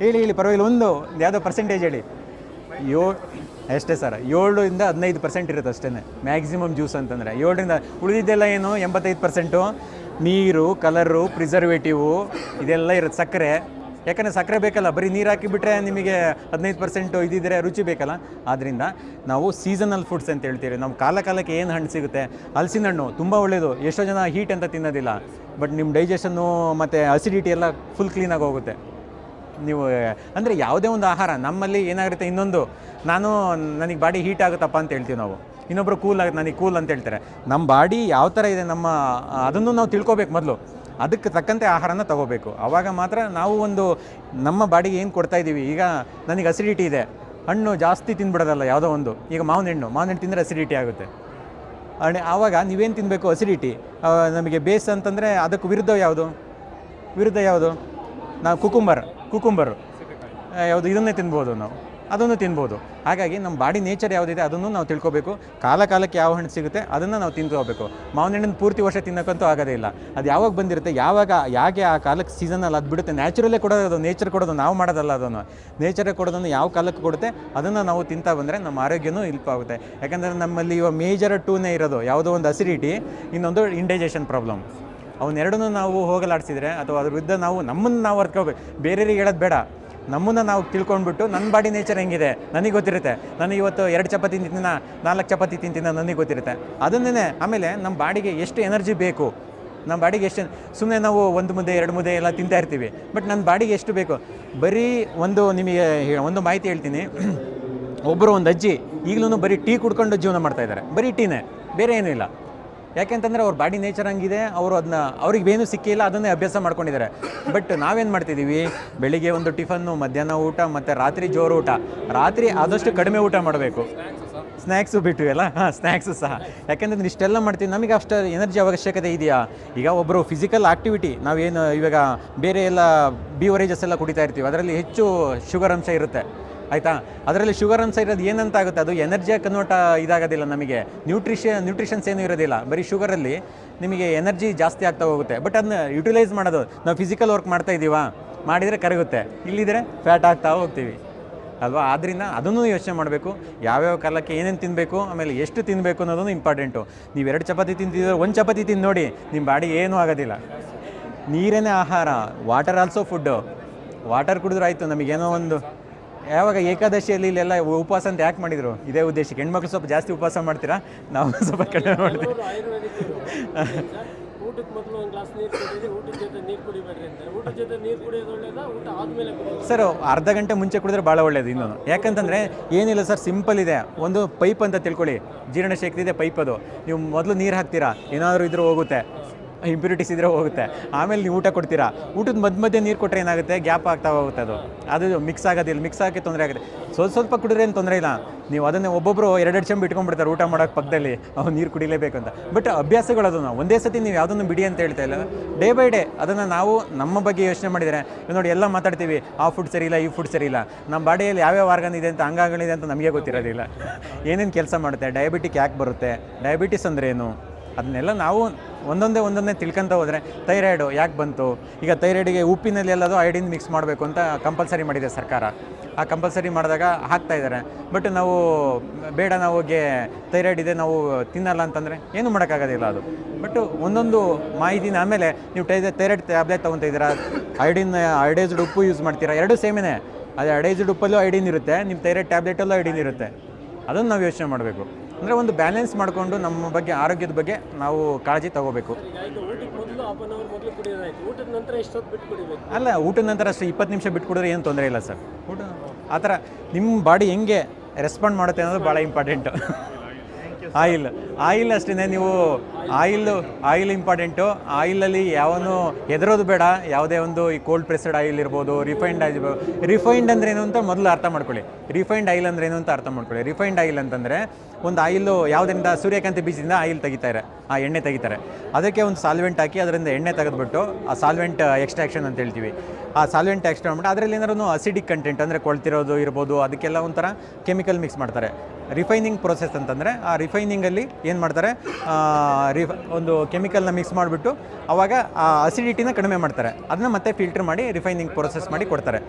ಹೇಳಿ ಹೇಳಿ, ಪರವಾಗಿಲ್ಲ, ಒಂದು, ಯಾವುದೋ ಪರ್ಸೆಂಟೇಜ್ ಹೇಳಿ. ಏಳು ಅಷ್ಟೇ ಸರ್. ಏಳರಿಂದ ಹದಿನೈದು ಪರ್ಸೆಂಟ್ ಇರುತ್ತೆ ಅಷ್ಟೇ ಮ್ಯಾಕ್ಸಿಮಮ್ ಜ್ಯೂಸ್ ಅಂತಂದರೆ. ಏಳರಿಂದ ಉಳಿದಿದ್ದೆಲ್ಲ ಏನು? ಎಂಬತ್ತೈದು ಪರ್ಸೆಂಟು ನೀರು ಕಲರು ಪ್ರಿಸರ್ವೇಟಿವು ಇದೆಲ್ಲ ಇರುತ್ತೆ. ಸಕ್ಕರೆ. ಯಾಕಂದರೆ ಸಕ್ಕರೆ ಬೇಕಲ್ಲ, ಬರೀ ನೀರು ಹಾಕಿಬಿಟ್ರೆ ನಿಮಗೆ ಹದಿನೈದು ಪರ್ಸೆಂಟು ಇದ್ದಿದ್ರೆ ರುಚಿ ಬೇಕಲ್ಲ. ಆದ್ದರಿಂದ ನಾವು ಸೀಸನಲ್ ಫುಡ್ಸ್ ಅಂತ ಹೇಳ್ತೀವಿ. ನಮ್ಮ ಕಾಲ ಕಾಲಕ್ಕೆ ಏನು ಹಣ್ಣು ಸಿಗುತ್ತೆ? ಹಲಸಿನ ಹಣ್ಣು, ತುಂಬ ಒಳ್ಳೆಯದು ಎಷ್ಟೋ ಜನ ಹೀಟ್ ಅಂತ ತಿನ್ನೋದಿಲ್ಲ. ಬಟ್ ನಿಮ್ಮ ಡೈಜೆಷನ್ನು ಮತ್ತು ಅಸಿಡಿಟಿ ಎಲ್ಲ ಫುಲ್ ಕ್ಲೀನಾಗಿ ಹೋಗುತ್ತೆ. ನೀವು, ಅಂದರೆ ಯಾವುದೇ ಒಂದು ಆಹಾರ, ನಮ್ಮಲ್ಲಿ ಏನಾಗುತ್ತೆ, ಇನ್ನೊಂದು, ನಾನು, ನನಗೆ ಬಾಡಿ ಹೀಟ್ ಆಗುತ್ತಪ್ಪ ಅಂತ ಹೇಳ್ತೀವಿ ನಾವು. ಇನ್ನೊಬ್ಬರು ಕೂಲ್ ಆಗುತ್ತೆ ನನಗೆ ಕೂಲ್ ಅಂತ ಹೇಳ್ತಾರೆ. ನಮ್ಮ ಬಾಡಿ ಯಾವ ಥರ ಇದೆ, ನಮ್ಮ, ಅದನ್ನು ನಾವು ತಿಳ್ಕೊಬೇಕು ಮೊದಲು. ಅದಕ್ಕೆ ತಕ್ಕಂತೆ ಆಹಾರನ ತಗೋಬೇಕು. ಆವಾಗ ಮಾತ್ರ ನಾವು ಒಂದು, ನಮ್ಮ ಬಾಡಿಗೆ ಏನು ಕೊಡ್ತಾ ಇದ್ದೀವಿ ಈಗ ನನಗೆ ಅಸಿಡಿಟಿ ಇದೆ. ಹಣ್ಣು ಜಾಸ್ತಿ ತಿಂದ್ಬಿಡೋದಲ್ಲ ಯಾವುದೋ ಒಂದು. ಈಗ ಮಾವಿನ ಹಣ್ಣು ಮಾವಿನ ಹಣ್ಣು ತಿಂದರೆ ಅಸಿಡಿಟಿ ಆಗುತ್ತೆ. ಅಣ್ಣೆ ಆವಾಗ ನೀವೇನು ತಿನ್ನಬೇಕು ಅಸಿಡಿಟಿ ನಮಗೆ ಬೇಸ್ ಅಂತಂದರೆ ಅದಕ್ಕೆ ವಿರುದ್ಧ ಯಾವುದು? ವಿರುದ್ಧ ಯಾವುದು? ನಾವು ಕುಕುಂಬರ್, ಕುಕುಂಬರು. ಯಾವುದು, ಇದನ್ನೇ ತಿನ್ಬೋದು ನಾವು. ಅದನ್ನು ತಿನ್ಬೋದು. ಹಾಗಾಗಿ ನಮ್ಮ ಬಾಡಿ ನೇಚರ್ ಯಾವುದಿದೆ ಅದನ್ನು ನಾವು ತಿಳ್ಕೊಬೇಕು. ಕಾಲ ಕಾಲಕ್ಕೆ ಯಾವ ಹಣ್ಣು ಸಿಗುತ್ತೆ ಅದನ್ನು ನಾವು ತಿನ್ಕೋಬೇಕು ಮಾವಿನ ಹಣ್ಣಿನ ಪೂರ್ತಿ ವರ್ಷ ತಿನ್ನೋಕ್ಕಂತೂ ಆಗೋದೇ ಇಲ್ಲ. ಅದು ಯಾವಾಗ ಬಂದಿರುತ್ತೆ, ಯಾವಾಗ, ಯಾಕೆ ಆ ಕಾಲಕ್ಕೆ ಸೀಸನಲ್ಲಿ ಅದು ಬಿಡುತ್ತೆ ನ್ಯಾಚುರಲ್ಲೇ ಕೊಡೋದು ಅದು ನೇಚರ್ ಕೊಡೋದು ನಾವು ಮಾಡೋದಲ್ಲ ಅದನ್ನು. ನೇಚರೇ ಕೊಡೋದನ್ನು ಯಾವ ಕಾಲಕ್ಕೆ ಕೊಡುತ್ತೆ ಅದನ್ನು ನಾವು ತಿಂತಾ ಬಂದರೆ ನಮ್ಮ ಆರೋಗ್ಯನೂ ಹೆಲ್ಪ್ ಆಗುತ್ತೆ. ಯಾಕಂದರೆ ನಮ್ಮಲ್ಲಿ ಇವಾಗ ಮೇಜರ್ ಟೂನೇ ಇರೋದು, ಯಾವುದೋ ಒಂದು ಅಸಿಡಿಟಿ ಇನ್ನೊಂದು ಇಂಡೈಜೆಷನ್ ಪ್ರಾಬ್ಲಮ್ ಅವನ್ನೆರಡನ್ನೂ ನಾವು ಹೋಗಲಾಡಿಸಿದ್ರೆ ಅಥವಾ ಅದ್ರ ವಿರುದ್ಧ ನಾವು ನಮ್ಮನ್ನು ನಾವು ಅರ್ಕೋಬೇಕು ಬೇರೆಯವ್ರಿಗೆ ಹೇಳೋದು ಬೇಡ. ನಮ್ಮನ್ನು ನಾವು ತಿಳ್ಕೊಂಡ್ಬಿಟ್ಟು ನನ್ನ ಬಾಡಿ ನೇಚರ್ ಹೆಂಗಿದೆ? ನನಗೆ ಗೊತ್ತಿರುತ್ತೆ. ನನಗೆ ಇವತ್ತು ಎರಡು ಚಪಾತಿ ತಿಂತಿನ? ನಾಲ್ಕು ಚಪಾತಿ ತಿಂತಿನ? ನನಗೆ ಗೊತ್ತಿರುತ್ತೆ. ಅದನ್ನೇ ಆಮೇಲೆ ನಮ್ಮ ಬಾಡಿಗೆ ಎಷ್ಟು ಎನರ್ಜಿ ಬೇಕು? ನಮ್ಮ ಬಾಡಿಗೆ ಎಷ್ಟು ಸುಮ್ಮನೆ ನಾವು ಒಂದು ಮುದ್ದೆ, ಎರಡು ಮುದ್ದೆ ಎಲ್ಲ ತಿಂತಾ ಇರ್ತೀವಿ. ಬಟ್ ನನ್ನ ಬಾಡಿಗೆ ಎಷ್ಟು ಬೇಕು? ಬರೀ ಒಂದು ನಿಮಗೆ ಒಂದು ಮಾಹಿತಿ ಹೇಳ್ತೀನಿ. ಒಬ್ಬರು ಒಂದು ಅಜ್ಜಿ ಈಗಲೂ ಬರೀ ಟೀ ಕುಡ್ಕೊಂಡು ಜೀವನ ಮಾಡ್ತಾ ಇದ್ದಾರೆ. ಬರೀ ಟೀನೇ, ಬೇರೆ ಏನೂ ಇಲ್ಲ. ಯಾಕೆಂತಂದರೆ ಅವ್ರ ಬಾಡಿ ನೇಚರ್ ಹಂಗಿದೆ, ಅವರು ಅದನ್ನ ಅವ್ರಿಗೆ ಏನು ಸಿಕ್ಕಿಲ್ಲ ಅದನ್ನೇ ಅಭ್ಯಾಸ ಮಾಡ್ಕೊಂಡಿದ್ದಾರೆ. ಬಟ್ ನಾವೇನು ಮಾಡ್ತಿದ್ದೀವಿ ಬೆಳಿಗ್ಗೆ ಒಂದು ಟಿಫನ್ನು ಮಧ್ಯಾಹ್ನ ಊಟ, ಮತ್ತು ರಾತ್ರಿ ಜೋರು ಊಟ. ರಾತ್ರಿ ಆದಷ್ಟು ಕಡಿಮೆ ಊಟ ಮಾಡಬೇಕು. ಸ್ನ್ಯಾಕ್ಸು ಬಿಟ್ಟು ಎಲ್ಲ? ಹಾಂ ಸ್ನ್ಯಾಕ್ಸು ಸಹ. ಯಾಕೆಂದ್ರೆ ಇಷ್ಟೆಲ್ಲ ಮಾಡ್ತೀವಿ. ನಮಗೆ ಅಷ್ಟು ಎನರ್ಜಿ ಅವಶ್ಯಕತೆ ಇದೆಯಾ? ಈಗ ಒಬ್ಬರು ಫಿಸಿಕಲ್ ಆಕ್ಟಿವಿಟಿ ನಾವೇನು ಇವಾಗ ಬೇರೆ ಎಲ್ಲ ಬಿವರೇಜಸ್ ಎಲ್ಲ ಕುಡಿತಾ ಇರ್ತೀವಿ. ಅದರಲ್ಲಿ ಹೆಚ್ಚು ಶುಗರ್ ಅಂಶ ಇರುತ್ತೆ. ಆಯಿತಾ? ಅದರಲ್ಲಿ ಶುಗರ್ ಅಂಶ ಇರೋದು ಏನಂತ ಆಗುತ್ತೆ ಅದು ಎನರ್ಜಿಯ ಕನ್ವರ್ಟ್ ಇದಾಗೋದಿಲ್ಲ ನಮಗೆ. ನ್ಯೂಟ್ರಿಷನ್ ನ್ಯೂಟ್ರಿಷನ್ಸ್ ಏನೂ ಇರೋದಿಲ್ಲ. ಬರೀ ಶುಗರಲ್ಲಿ ನಿಮಗೆ ಎನರ್ಜಿ ಜಾಸ್ತಿ ಆಗ್ತಾ ಹೋಗುತ್ತೆ. ಬಟ್ ಅದನ್ನ ಯುಟಿಲೈಸ್ ಮಾಡೋದು. ನಾವು ಫಿಸಿಕಲ್ ವರ್ಕ್ ಮಾಡ್ತಾ ಇದ್ದೀವಾ ಮಾಡಿದರೆ ಕರಗುತ್ತೆ. ಇಲ್ಲಿದ್ರೆ ಫ್ಯಾಟ್ ಆಗ್ತಾ ಹೋಗ್ತೀವಿ. ಅಲ್ವಾ? ಆದ್ದರಿಂದ ಅದನ್ನು ಯೋಚನೆ ಮಾಡಬೇಕು. ಯಾವ್ಯಾವ ಕಾಲಕ್ಕೆ ಏನೇನು ತಿನ್ನಬೇಕು ಆಮೇಲೆ ಎಷ್ಟು ತಿನ್ನಬೇಕು ಅನ್ನೋದನ್ನು ಇಂಪಾರ್ಟೆಂಟು ನೀವು ಎರಡು ಚಪಾತಿ ತಿಂತಿದ್ರೆ ಒಂದು ಚಪಾತಿ ತಿಂದು ನೋಡಿ ನಿಮ್ಮ ಬಾಡಿ ಏನೂ ಆಗೋದಿಲ್ಲ. ನೀರೇನೇ ಆಹಾರ? ವಾಟರ್ ಆಲ್ಸೋ ಫುಡ್ಡು ವಾಟರ್ ಕುಡಿದ್ರೆ ಆಯಿತು ನಮಗೇನೋ ಒಂದು ಯಾವಾಗ ಏಕಾದಶಿಯಲ್ಲಿ ಇಲ್ಲೆಲ್ಲ ಉಪವಾಸ ಅಂತ ಯಾಕೆ ಮಾಡಿದರು? ಇದೇ ಉದ್ದೇಶಕ್ಕೆ. ಹೆಣ್ಮಕ್ಳು ಸ್ವಲ್ಪ ಜಾಸ್ತಿ ಉಪವಾಸ ಮಾಡ್ತೀರಾ? ನಾವು ಸ್ವಲ್ಪ ಕಡಿಮೆ ಮಾಡ್ತೀವಿ. ಸರ್ ಅರ್ಧ ಗಂಟೆ ಮುಂಚೆ ಕುಡಿದ್ರೆ ಭಾಳ ಒಳ್ಳೇದು ಇನ್ನೂ. ಯಾಕಂತಂದರೆ ಏನಿಲ್ಲ ಸರ್ ಸಿಂಪಲ್ ಇದೆ. ಒಂದು ಪೈಪ್ ಅಂತ ತಿಳ್ಕೊಳ್ಳಿ. ಜೀರ್ಣಶಕ್ತಿ ಇದೆ ಪೈಪ್ ಅದು. ನೀವು ಮೊದಲು ನೀರು ಹಾಕ್ತೀರಾ? ಏನಾದರೂ ಇದ್ರೂ ಹೋಗುತ್ತೆ. ಇಂಪ್ಯೂರಿಟೀಸ್ ಇದ್ರೆ ಹೋಗುತ್ತೆ. ಆಮೇಲೆ ನೀವು ಊಟ ಕೊಡ್ತೀರಾ? ಊಟದ ಮಧ್ಯ ಮಧ್ಯೆ ನೀರು ಕೊಟ್ಟರೆ ಏನಾಗುತ್ತೆ? ಗ್ಯಾಪ್ ಆಗ್ತಾ ಹೋಗುತ್ತೆ ಅದು. ಅದು ಮಿಕ್ಸ್ ಆಗೋದಿಲ್ಲ. ಮಿಕ್ಸ್ ಆಗಿ ತೊಂದರೆ ಆಗುತ್ತೆ. ಸ್ವಲ್ಪ ಸ್ವಲ್ಪ ಕುಡಿದ್ರೆ ಏನು ತೊಂದರೆ ಇಲ್ಲ. ನೀವು ಅದನ್ನೇ ಒಬ್ಬೊಬ್ಬರು ಎರಡೆರಡು ಚಂಬ ಇಟ್ಕೊಂಡ್ಬಿಡ್ತಾರೆ ಊಟ ಮಾಡೋಕ್ಕೆ ಪಕ್ಕದಲ್ಲಿ. ಅವ್ನು ನೀರು ಕುಡಿಲೇಬೇಕು ಅಂತ. ಬಟ್ ಅಭ್ಯಾಸಗಳು ಅದನ್ನು ಒಂದೇ ಸತಿ ನೀವು ಯಾವುದನ್ನು ಬಿಡಿ ಅಂತ ಹೇಳ್ತಾ ಇಲ್ಲ. ಡೇ ಬೈ ಡೇ ಅದನ್ನು ನಾವು ನಮ್ಮ ಬಗ್ಗೆ ಯೋಚನೆ ಮಾಡಿದರೆ ನೋಡಿ ಎಲ್ಲ ಮಾತಾಡ್ತೀವಿ, ಆ ಫುಡ್ ಸರಿ ಇಲ್ಲ, ಈ ಫುಡ್ ಸರಿ ಇಲ್ಲ. ನಮ್ಮ ಬಾಡಿಯಲ್ಲಿ ಯಾವ್ಯಾವ ಆರ್ಗನ್ ಇದೆ ಅಂತ ಅಂಗಗಳಿದೆ ಅಂತ ನಮಗೆ ಗೊತ್ತಿರೋದಿಲ್ಲ. ಏನೇನು ಕೆಲಸ ಮಾಡುತ್ತೆ? ಡಯಾಬಿಟಿಕ್ ಯಾಕೆ ಬರುತ್ತೆ? ಡಯಾಬಿಟಿಸ್ ಅಂದ್ರೇನು ಅದನ್ನೆಲ್ಲ ನಾವು ಒಂದೊಂದೇ ಒಂದೊಂದೇ ತಿಳ್ಕೊಂತ ಹೋದರೆ ಥೈರಾಯ್ಡು ಯಾಕೆ ಬಂತು? ಈಗ ಥೈರಾಯ್ಡಿಗೆ ಉಪ್ಪಿನಲ್ಲಿ ಎಲ್ಲದು ಐಡಿನ್ ಮಿಕ್ಸ್ ಮಾಡಬೇಕು ಅಂತ ಕಂಪಲ್ಸರಿ ಮಾಡಿದೆ ಸರ್ಕಾರ. ಆ ಕಂಪಲ್ಸರಿ ಮಾಡಿದಾಗ ಹಾಕ್ತಾ ಇದ್ದಾರೆ ಬಟ್ ನಾವು ಬೇಡ ನಾವುಗೆ ಥೈರಾಯ್ಡ್ ಇದೆ ನಾವು ತಿನ್ನಲ್ಲ ಅಂತಂದರೆ ಏನು ಮಾಡೋಕ್ಕಾಗೋದಿಲ್ಲ ಅದು. ಬಟ್ ಒಂದೊಂದು ಮಾಹಿತಿನ ಆಮೇಲೆ ನೀವು ಟೈ ಥೈರಾಯ್ಡ್ ಟ್ಯಾಬ್ಲೆಟ್ ತೊಗೊತಾ ಇದ್ದೀರಾ ಐಡಿನ್ ಐಡೈಸ್ಡ್ ಉಪ್ಪು ಯೂಸ್ ಮಾಡ್ತೀರಾ? ಎರಡೂ ಸೇಮೇನೆ ಅದೇ ಐಡೈಸ್ಡ್ ಉಪ್ಪಲ್ಲೂ ಐಡಿನ್ ಇರುತ್ತೆ ನಿಮ್ಮ ಥೈರಾಯ್ಡ್ ಟ್ಯಾಬ್ಲೆಟಲ್ಲೂ ಐಡಿನ್ ಇರುತ್ತೆ. ಅದನ್ನು ನಾವು ಯೋಚನೆ ಮಾಡಬೇಕು. ಅಂದರೆ ಒಂದು ಬ್ಯಾಲೆನ್ಸ್ ಮಾಡಿಕೊಂಡು ನಮ್ಮ ಬಗ್ಗೆ ಆರೋಗ್ಯದ ಬಗ್ಗೆ ನಾವು ಕಾಳಜಿ ತಗೋಬೇಕು. ಬಿಟ್ಟು ಅಲ್ಲ ಊಟದ ನಂತರ ಅಷ್ಟು ಇಪ್ಪತ್ತು ನಿಮಿಷ ಬಿಟ್ಕೊಡಿದ್ರೆ ಏನು ತೊಂದರೆ ಇಲ್ಲ ಸರ್. ಊಟ ಆ ಥರ ನಿಮ್ಮ ಬಾಡಿ ಹೆಂಗೆ ರೆಸ್ಪಾಂಡ್ ಮಾಡುತ್ತೆ ಅನ್ನೋದು ಭಾಳ ಇಂಪಾರ್ಟೆಂಟು ಆಯಿಲ್. ಆಯಿಲ್ ಅಷ್ಟೇ ನೀವು ಆಯಿಲ್ ಆಯಿಲ್ ಇಂಪಾರ್ಟೆಂಟು. ಆಯಿಲಲ್ಲಿ ಯಾವನು ಹೆದರೋದು ಬೇಡ. ಯಾವುದೇ ಒಂದು ಈ ಕೋಲ್ಡ್ ಪ್ರೆಸ್ಡ್ ಆಯಿಲ್ ಇರ್ಬೋದು ರಿಫೈನ್ಡ್ ಇರ್ಬೋದು. ರಿಫೈನ್ಡ್ ಅಂದ್ರೆ ಏನು ಅಂತ ಮೊದಲು ಅರ್ಥ ಮಾಡ್ಕೊಳ್ಳಿ. ರಿಫೈನ್ಡ್ ಆಯಿಲ್ ಅಂದ್ರೆ ಏನು ಅಂತ ಅರ್ಥ ಮಾಡ್ಕೊಳ್ಳಿ. ರಿಫೈನ್ಡ್ ಆಯಿಲ್ ಅಂತಂದರೆ ಒಂದು ಆಯಿಲು ಯಾವುದರಿಂದ ಸೂರ್ಯಕಾಂತಿ ಬೀಜದಿಂದ ಆಯಿಲ್ ತೆಗಿತಾರೆ ಆ ಎಣ್ಣೆ ತೆಗಿತಾರೆ. ಅದಕ್ಕೆ ಒಂದು ಸಾಲ್ವೆಂಟ್ ಹಾಕಿ ಅದರಿಂದ ಎಣ್ಣೆ ತೆಗೆದುಬಿಟ್ಟು ಆ ಸಾಲ್ವೆಂಟ್ ಎಕ್ಸ್ಟ್ರಾಕ್ಷನ್ ಅಂತ ಹೇಳ್ತೀವಿ. ಆ ಸಾಲ್ವೆಂಟ್ ಎಕ್ಸ್ಟ್ರಾ ಮಾಡ್ಬಿಟ್ಟು ಅದರಲ್ಲಿ ಏನಾದ್ರು ಅಸಿಡಿಕ್ ಕಂಟೆಂಟ್ ಅಂದರೆ ಕೊಳ್ತಿರೋದು ಇರ್ಬೋದು, ಅದಕ್ಕೆಲ್ಲ ಒಂಥರ ಕೆಮಿಕಲ್ ಮಿಕ್ಸ್ ಮಾಡ್ತಾರೆ. ರಿಫೈನಿಂಗ್ ಪ್ರೊಸೆಸ್ ಅಂತಂದರೆ ಆ ರಿಫೈನಿಂಗಲ್ಲಿ ಏನು ಮಾಡ್ತಾರೆ? ರಿಫ್ ಒಂದು ಕೆಮಿಕಲ್ನ ಮಿಕ್ಸ್ ಮಾಡಿಬಿಟ್ಟು ಅವಾಗ ಆ ಅಸಿಡಿಟಿನ ಕಡಿಮೆ ಮಾಡ್ತಾರೆ. ಅದನ್ನ ಮತ್ತೆ ಫಿಲ್ಟರ್ ಮಾಡಿ ರಿಫೈನಿಂಗ್ ಪ್ರೊಸೆಸ್ ಮಾಡಿ ಕೊಡ್ತಾರೆ.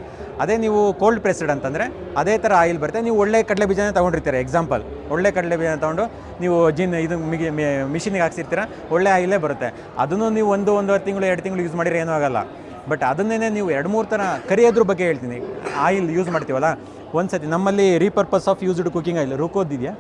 ಅದೇ ನೀವು ಕೋಲ್ಡ್ ಪ್ರೆಸ್ಡ್ ಅಂತಂದರೆ ಅದೇ ಥರ ಆಯಿಲ್ ಬರುತ್ತೆ. ನೀವು ಒಳ್ಳೆ ಕಡಲೆ ಬೀಜನೇ ತೊಗೊಂಡಿರ್ತೀರ ಎಕ್ಸಾಂಪಲ್ ಒಳ್ಳೆ ಕಡಲೆ ಬೀಜನ ತೊಗೊಂಡು ನೀವು ಜಿನ್ ಇದು ಮಿಗಿ ಮಿಷಿನಿಗೆ ಹಾಕ್ಸಿರ್ತೀರ, ಒಳ್ಳೆ ಆಯಿಲೇ ಬರುತ್ತೆ. ಅದನ್ನು ನೀವು ಒಂದು, ಒಂದೂವರೆ ತಿಂಗಳು, ಎರಡು ತಿಂಗಳು ಯೂಸ್ ಮಾಡಿದ್ರೆ ಏನೂ ಆಗಲ್ಲ. ಬಟ್ ಅದನ್ನೇ ನೀವು ಎರಡು, ಮೂರು ಥರ ಕರಿಯೋದ್ರ ಬಗ್ಗೆ ಹೇಳ್ತೀನಿ. ಆಯಿಲ್ ಯೂಸ್ ಮಾಡ್ತೀವಲ್ಲ? ಒಂದು ಸತಿ ನಮ್ಮಲ್ಲಿ repurpose of used cooking oil ರುಕೋದಿದೆಯಾ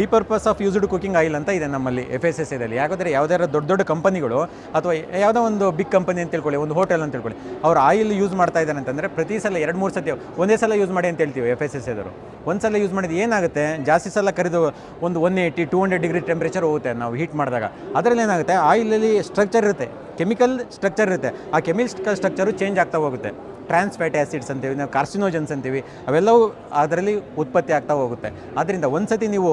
repurpose of used cooking oil ಅಂತ ಇದೆ ನಮ್ಮಲ್ಲಿ ಎಫ್ ಎಸ್ ಎಸ್ ಎದಲ್ಲಿ ಯಾಕಂದರೆ ಯಾವುದಾದ್ರು ದೊಡ್ಡ ದೊಡ್ಡ ಕಂಪನಿಗಳು ಅಥವಾ ಯಾವುದೋ ಒಂದು ಬಿಗ್ ಕಂಪನಿ ಅಂತ ತಿಳ್ಕೊಳ್ಳಿ, ಒಂದು ಹೋಟೆಲ್ ಅಂತ ತಿಳ್ಕೊಳ್ಳಿ, ಅವ್ರು ಆಯಿಲ್ ಯೂಸ್ ಮಾಡ್ತಾ ಇದ್ದಾರೆ ಅಂತಂದರೆ ಪ್ರತಿ ಸಲ ಎರಡು ಮೂರು ಸತಿ ಒಂದೇ ಸಲ ಯೂಸ್ ಮಾಡಿ ಅಂತ ಹೇಳ್ತೀವಿ ಎಫ್ ಎಸ್ ಎಸ್ ಎದರು ಒಂದು ಸಲ ಯೂಸ್ ಮಾಡಿದ ಏನಾಗುತ್ತೆ? ಜಾಸ್ತಿ ಸಲ ಕರೆದು ಒಂದು one eighty two hundred degree temperature ಹೋಗುತ್ತೆ ನಾವು ಹೀಟ್ ಮಾಡಿದಾಗ. ಅದರಲ್ಲಿ ಏನಾಗುತ್ತೆ? ಆಯಿಲಲ್ಲಿ ಸ್ಟ್ರಕ್ಚರ್ ಇರುತ್ತೆ. ಕೆಮಿಕಲ್ ಸ್ಟ್ರಕ್ಚರ್ ಇರುತ್ತೆ. ಆ ಕೆಮಿಕಲ್ ಸ್ಟ್ರಕ್ಚರು ಚೇಂಜ್ ಆಗ್ತಾ ಹೋಗುತ್ತೆ. ಟ್ರಾನ್ಸ್ ಫ್ಯಾಟಿ ಆ್ಯಸಿಡ್ಸ್ ಅಂತೀವಿ, ನಾವು ಕಾರ್ಸಿನೋಜನ್ಸ್ ಅಂತೀವಿ, ಅವೆಲ್ಲವೂ ಅದರಲ್ಲಿ ಉತ್ಪತ್ತಿ ಆಗ್ತಾ ಹೋಗುತ್ತೆ. ಆದ್ದರಿಂದ ಒಂದು ಸತಿ ನೀವು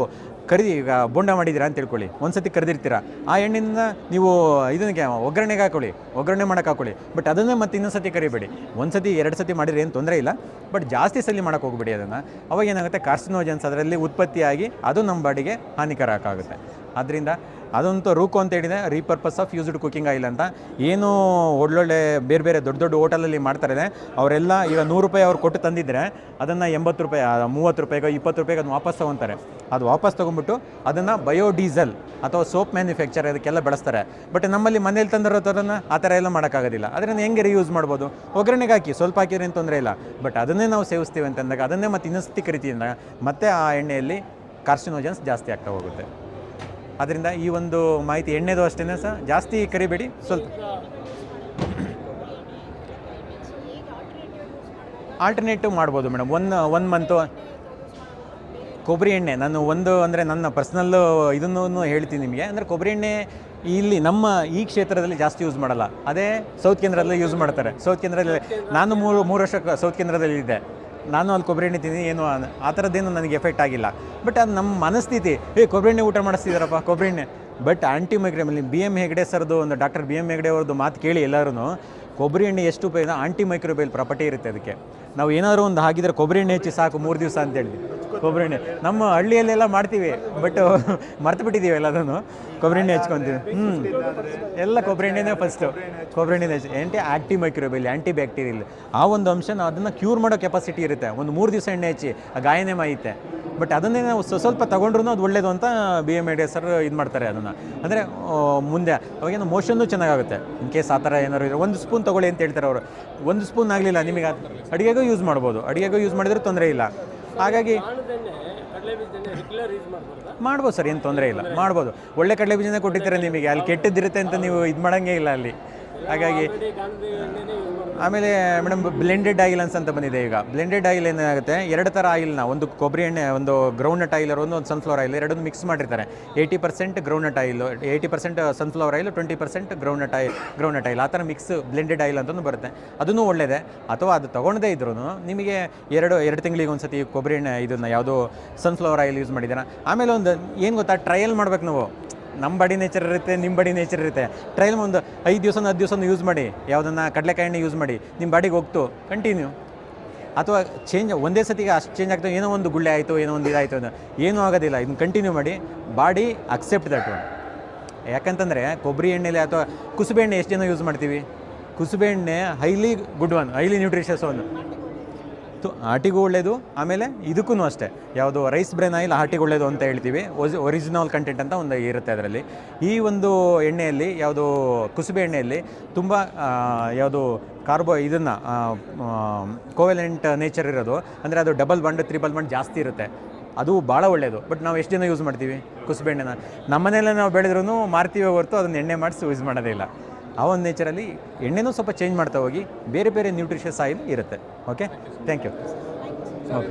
ಕರಿ ಈಗ ಬೋಂಡ ಮಾಡಿದ್ದೀರಾ ಅಂತ ತಿಳ್ಕೊಳ್ಳಿ. ಒಂದು ಸತಿ ಕರೆದಿರ್ತೀರ ಆ ಎಣ್ಣೆಯಿಂದ ನೀವು ಇದಕ್ಕೆ ಒಗ್ಗರಣೆಗೆ ಹಾಕೊಳ್ಳಿ, ಒಗ್ಗರಣೆ ಮಾಡೋಕೆ ಹಾಕೊಳ್ಳಿ. ಬಟ್ ಅದನ್ನೇ ಮತ್ತೆ ಇನ್ನೊಂದು ಸತಿ ಕರಿಬೇಡಿ. ಒಂದು ಸತಿ ಎರಡು ಸತಿ ಮಾಡಿದ್ರೆ ಏನು ತೊಂದರೆ ಇಲ್ಲ. ಬಟ್ ಜಾಸ್ತಿ ಸಲ ಮಾಡೋಕೆ ಹೋಗ್ಬೇಡಿ ಅದನ್ನು. ಅವಾಗ ಏನಾಗುತ್ತೆ? ಕಾರ್ಸಿನೋಜನ್ಸ್ ಅದರಲ್ಲಿ ಉತ್ಪತ್ತಿಯಾಗಿ ಅದು ನಮ್ಮ ಬಾಡಿಗೆ ಹಾನಿಕಾರಕ ಆಗುತ್ತೆ. ಆದ್ದರಿಂದ ಅದಂತೂ ರೂಕು ಅಂತ ಹೇಳಿದೆ repurpose of used cooking oil ಅಂತ. ಏನು ಒಳ್ಳೊಳ್ಳೆ ಬೇರೆ ಬೇರೆ ದೊಡ್ಡ ದೊಡ್ಡ ಹೋಟೆಲಲ್ಲಿ ಮಾಡ್ತಾರೆ. ಅವರೆಲ್ಲ ಈಗ ನೂರು ರೂಪಾಯಿ ಅವ್ರು ಕೊಟ್ಟು ತಂದಿದ್ದರೆ ಅದನ್ನು ಎಂಬತ್ತು ರೂಪಾಯಿ ಮೂವತ್ತು ರೂಪಾಯಿಗೋ ಇಪ್ಪತ್ತು ರೂಪಾಯಿಗೆ ಅದನ್ನು ವಾಪಸ್ ತೊಗೊತಾರೆ. ಅದು ವಾಪಸ್ ತೊಗೊಂಬಿಟ್ಟು ಅದನ್ನು ಬಯೋಡೀಸೆಲ್ ಅಥವಾ ಸೋಪ್ ಮ್ಯಾನುಫ್ಯಾಕ್ಚರ್ ಅದಕ್ಕೆಲ್ಲ ಬಳಸ್ತಾರೆ. ಬಟ್ ನಮ್ಮಲ್ಲಿ ಮನೇಲಿ ತಂದಿರೋ ಥರನ ಆ ಥರ ಎಲ್ಲ ಮಾಡೋಕ್ಕಾಗೋದಿಲ್ಲ. ಅದನ್ನು ಹೆಂಗೆ ರಿಯೂಸ್ ಮಾಡ್ಬೋದು? ಒಗ್ಗರಣೆಗೆ ಹಾಕಿ, ಸ್ವಲ್ಪ ಹಾಕಿದ್ರೆ ಏನು ತೊಂದರೆ ಇಲ್ಲ. ಬಟ್ ಅದನ್ನೇ ನಾವು ಸೇವಿಸ್ತೀವಿ ಅಂತಂದಾಗ ಅದನ್ನೇ ಮತ್ತೆ ಇನ್ನೊಂದು ಕರಿತೀವಿ ಅಂದಾಗ, ಮತ್ತೆ ಆ ಎಣ್ಣೆಯಲ್ಲಿ ಕಾರ್ಸಿನೋಜನ್ಸ್ ಜಾಸ್ತಿ ಆಗ್ತಾ ಹೋಗುತ್ತೆ. ಅದರಿಂದ ಈ ಒಂದು ಮಾಹಿತಿ ಎಣ್ಣೆದು ಅಷ್ಟೇ ಸಹ ಜಾಸ್ತಿ ಕರಿಬೇಡಿ, ಸ್ವಲ್ಪ. ಆಲ್ಟರ್ನೇಟಿವ್ ಮಾಡ್ಬೋದು ಮೇಡಮ್. ಒನ್ ಒನ್ ಮಂತು ಕೊಬ್ಬರಿ ಎಣ್ಣೆ. ನಾನು ಒಂದು ಅಂದರೆ ನನ್ನ ಪರ್ಸ್ನಲ್ಲು ಇದನ್ನು ಹೇಳ್ತೀನಿ ನಿಮಗೆ. ಅಂದರೆ ಕೊಬ್ಬರಿ ಎಣ್ಣೆ ಇಲ್ಲಿ ನಮ್ಮ ಈ ಕ್ಷೇತ್ರದಲ್ಲಿ ಜಾಸ್ತಿ ಯೂಸ್ ಮಾಡಲ್ಲ. ಅದೇ ಸೌತ್ ಕೇಂದ್ರದಲ್ಲಿ ಯೂಸ್ ಮಾಡ್ತಾರೆ. ಸೌತ್ ಕೇಂದ್ರದಲ್ಲಿ ನಾನು ಮೂರು ಮೂರು ವರ್ಷ ಸೌತ್ ಕೇಂದ್ರದಲ್ಲಿ ಇದ್ದೆ ನಾನು ಅಲ್ಲಿ ಕೊಬ್ಬರಿ ಎಣ್ಣೆ ತಿಂದಿನಿ ಏನು ಆ- ಥರದ್ದೇನು ನನಗೆ ಎಫೆಕ್ಟ್ ಆಗಿಲ್ಲ. ಬಟ್ ಅದು ನಮ್ಮ ಮನಸ್ಥಿತಿ, ಏ, ಕೊಬ್ಬರಿ ಎಣ್ಣೆ ಊಟ ಮಾಡಿಸ್ತಿದ್ದಾರಪ್ಪ ಕೊಬ್ಬರಿ ಎಣ್ಣೆ. But anti microbial B M Hegde ಸರ್ದು ಒಂದು ಡಾಕ್ಟರ್ ಬಿ ಎಂ ಹೆಗ್ಡೆ ಅವ್ರದ್ದು ಮಾತು ಕೇಳಿ ಎಲ್ಲರೂ ಕೊಬ್ಬರಿ ಎಣ್ಣೆ ಎಷ್ಟು ಉಪಯೋಗ ಆಂಟಿ ಮೈಕ್ರೋಬೇಲ್ ಪ್ರಾಪರ್ಟಿ ಇರುತ್ತೆ ಅದಕ್ಕೆ. ನಾವು ಏನಾದರೂ ಒಂದು ಹಾಕಿದರೆ ಕೊಬ್ಬರಿ ಎಣ್ಣೆ ಹೆಚ್ಚಿ ಸಾಕು ಮೂರು ದಿವಸ ಅಂತ ಹೇಳಿ ಕೊಬ್ಬರಿ ಎಣ್ಣೆ. ನಮ್ಮ ಹಳ್ಳಿಯಲ್ಲೆಲ್ಲ ಮಾಡ್ತೀವಿ ಬಟ್ ಮರ್ತು ಬಿಟ್ಟಿದ್ದೀವಿ ಎಲ್ಲದನ್ನು ಕೊಬ್ಬರಿ ಎಣ್ಣೆ ಹಚ್ಕೊಂತೀವಿ. ಹ್ಞೂ ಎಲ್ಲ ಕೊಬ್ಬರಿ ಎಣ್ಣೆನೇ ಫಸ್ಟು ಕೊಬ್ಬರಿ ಎಣ್ಣೆ ಆ್ಯಂಟಿ ಆ್ಯಕ್ಟಿ ಮೈಕ್ರೋಬೆಲ್ ಆ್ಯಂಟಿ ಬ್ಯಾಕ್ಟೀರಿಯಲ್ ಆ ಒಂದು ಅಂಶ ಅದನ್ನು ಕ್ಯೂರ್ ಮಾಡೋ ಕೆಪಾಸಿಟಿ ಇರುತ್ತೆ. ಒಂದು ಮೂರು ದಿವಸ ಎಣ್ಣೆ ಹಚ್ಚಿ ಆ ಗಾಯನೇ ಮಾಯುತ್ತೆ. ಬಟ್ ಅದನ್ನೇ ನಾವು ಸ್ವ- ಸ್ವಲ್ಪ ತೊಗೊಂಡ್ರು ಅದು ಒಳ್ಳೇದು ಅಂತ ಬಿ ಎಂ ಡಿ ಸರ್ ಇದು ಮಾಡ್ತಾರೆ ಅದನ್ನು. ಅಂದರೆ ಮುಂದೆ ಅವಾಗೇನು ಮೋಷನ್ನು ಚೆನ್ನಾಗಾಗುತ್ತೆ. ಇನ್ ಕೇಸ್ ಆ ಥರ ಏನಾದ್ರು ಇದ್ರೆ. ಒಂದು ಸ್ಪೂನ್ ತೊಗೊಳ್ಳಿ ಅಂತ ಹೇಳ್ತಾರೆ ಅವರು. ಒಂದು ಸ್ಪೂನ್ ಆಗಲಿಲ್ಲ ನಿಮಗೆ ಅಡುಗೆಗೂ ಯೂಸ್ ಮಾಡ್ಬೋದು. ಅಡುಗೆಗೂ ಯೂಸ್ ಮಾಡಿದ್ರೆ ತೊಂದರೆ ಇಲ್ಲ. ಹಾಗಾಗಿ ಮಾಡ್ಬೋದಾ ಸರ್, ಏನು ತೊಂದರೆ ಇಲ್ಲ. ಮಾಡ್ಬೋದು. ಒಳ್ಳೆ ಕಡಲೆ ಬೀಜನೇ ಕೊಟ್ಟಿರ್ತಾರೆ ನಿಮಗೆ? ಅಲ್ಲಿ ಕೆಟ್ಟದ್ದಿರುತ್ತೆ ಅಂತ ನೀವು ಇದು ಮಾಡೋಂಗೇ ಇಲ್ಲ ಅಲ್ಲಿ. ಹಾಗಾಗಿ, ಆಮೇಲೆ ಮೇಡಮ್ ಬ್ಲೆಂಡೆಡ್ ಆಯಿಲ್ ಅಂತ ಬಂದಿದೆ ಈಗ. ಬ್ಲೆಂಡೆಡ್ ಆಯಿಲ್ ಏನಾಗುತ್ತೆ? ಎರಡು ಥರ ಆಯಿಲ್ನ ಒಂದು ಕೊಬ್ಬರಿ ಎಣ್ಣೆ, ಒಂದು ಗ್ರೌಂಡ್ನಟ್ ಆಯಿಲ್ ಒಂದು ಒಂದು ಸನ್ಫ್ಲವರ್ ಆಯಿಲ್ ಎರಡನ್ನು ಮಿಕ್ಸ್ ಮಾಡಿರ್ತಾರೆ. Eighty percent groundnut oil eighty percent sunflower oil twenty percent groundnut oil groundnut oil ಆ ಥರ ಮಿಕ್ಸ್ ಬ್ಲೆಂಡೆಡ್ ಆಯಿಲ್ ಅಂತಲೂ ಬರುತ್ತೆ. ಅದೂ ಒಳ್ಳೆಯದೇ ಅಥವಾ ಅದು ತೊಗೊಂಡೇ ಇದ್ರೂ ನಿಮಗೆ ಎರಡು ಎರಡು ತಿಂಗಳಿಗೆ ಒಂದು ಸತಿ ಕೊಬ್ಬರಿ ಎಣ್ಣೆ ಇದನ್ನು ಯಾವುದೋ ಸನ್ಫ್ಲವರ್ ಆಯಿಲ್ ಯೂಸ್ ಮಾಡಿದ್ದೀರಾ? ಆಮೇಲೆ ಒಂದು, ಏನು ಗೊತ್ತಾ? ಟ್ರಯಲ್ ಮಾಡ್ಬೇಕು ನಾವು. ನಮ್ಮ ಬಾಡಿ ನೇಚರ್ ಇರುತ್ತೆ ನಿಮ್ಮ ಬಾಡಿ ನೇಚರ್ ಇರುತ್ತೆ. ಟ್ರೈಲ್ ಒಂದು ಐದು ದಿವಸ ಹತ್ತು ದಿವಸ ಯೂಸ್ ಮಾಡಿ, ಯಾವುದನ್ನು ಎಣ್ಣೆ ಯೂಸ್ ಮಾಡಿ ನಿಮ್ಮ ಬಾಡಿಗೆ ಹೋಗ್ತು ಕಂಟಿನ್ಯೂ ಅಥವಾ ಚೇಂಜ್ ಒಂದೇ ಸತಿಗೆ ಅಷ್ಟು ಚೇಂಜ್ ಆಗ್ತದೆ, ಏನೋ ಒಂದು ಗುಳ್ಳೆ ಆಯಿತು, ಏನೋ ಒಂದು ಇದಾಯಿತು ಅಂತ, ಏನೂ ಆಗೋದಿಲ್ಲ, ಇದನ್ನು ಕಂಟಿನ್ಯೂ ಮಾಡಿ ಬಾಡಿ ಅಕ್ಸೆಪ್ಟ್ ದಟ್ ಒನ್ ಯಾಕಂತಂದರೆ, ಕೊಬ್ಬರಿ ಎಣ್ಣೆಲಿ ಅಥವಾ ಕುಸುಬೆ ಎಣ್ಣೆ ಎಷ್ಟು ಜನ ಯೂಸ್ ಮಾಡ್ತೀವಿ? ಕುಸುಬೆ ಎಣ್ಣೆ highly good one highly nutritious one ತು ಆಟಿಗೂ ಒಳ್ಳೆಯದು ಆಮೇಲೆ ಇದಕ್ಕೂ ಅಷ್ಟೇ. ಯಾವುದು ರೈಸ್ ಬ್ರೇನ್ ಆಯಿಲ್ ಹಾರ್ಟಿಗೆ ಒಳ್ಳೆಯದು ಅಂತ ಹೇಳ್ತೀವಿ. ಒರಿಜಿನಲ್ ಕಂಟೆಂಟ್ ಅಂತ ಒಂದು ಇರುತ್ತೆ ಅದರಲ್ಲಿ. ಈ ಒಂದು ಎಣ್ಣೆಯಲ್ಲಿ, ಯಾವುದು ಕುಸುಬೆ ಎಣ್ಣೆಯಲ್ಲಿ ತುಂಬ ಯಾವುದು ಕಾರ್ಬೋ ಇದನ್ನು ಕೋವೆಲೆಂಟ್ ನೇಚರ್ ಇರೋದು. ಅಂದರೆ ಅದು ಡಬಲ್ ಬಂಡ್ ತ್ರಿಬಲ್ ಬಂಡ್ ಜಾಸ್ತಿ ಇರುತ್ತೆ. ಅದು ಭಾಳ ಒಳ್ಳೆಯದು ಬಟ್ ನಾವು ಎಷ್ಟು ಜನ ಯೂಸ್ ಮಾಡ್ತೀವಿ ಕುಸುಬೆ ಎಣ್ಣೆನ? ನಮ್ಮನೆಯಲ್ಲೇ ನಾವು ಬೆಳೆದ್ರೂ ಮಾರ್ತೀವಿ ಹೊರತು ಅದನ್ನು ಎಣ್ಣೆ ಮಾಡಿಸಿ ಯೂಸ್ ಮಾಡೋದೇ ಇಲ್ಲ. ಆ ಒಂದು ನೇಚರಲ್ಲಿ ಎಣ್ಣೆನೂ ಸ್ವಲ್ಪ ಚೇಂಜ್ ಮಾಡ್ತಾ ಹೋಗಿ ಬೇರೆ ಬೇರೆ ನ್ಯೂಟ್ರಿಷಸ್ ಆಯಿಲ್ ಇರುತ್ತೆ. Okay thank you okay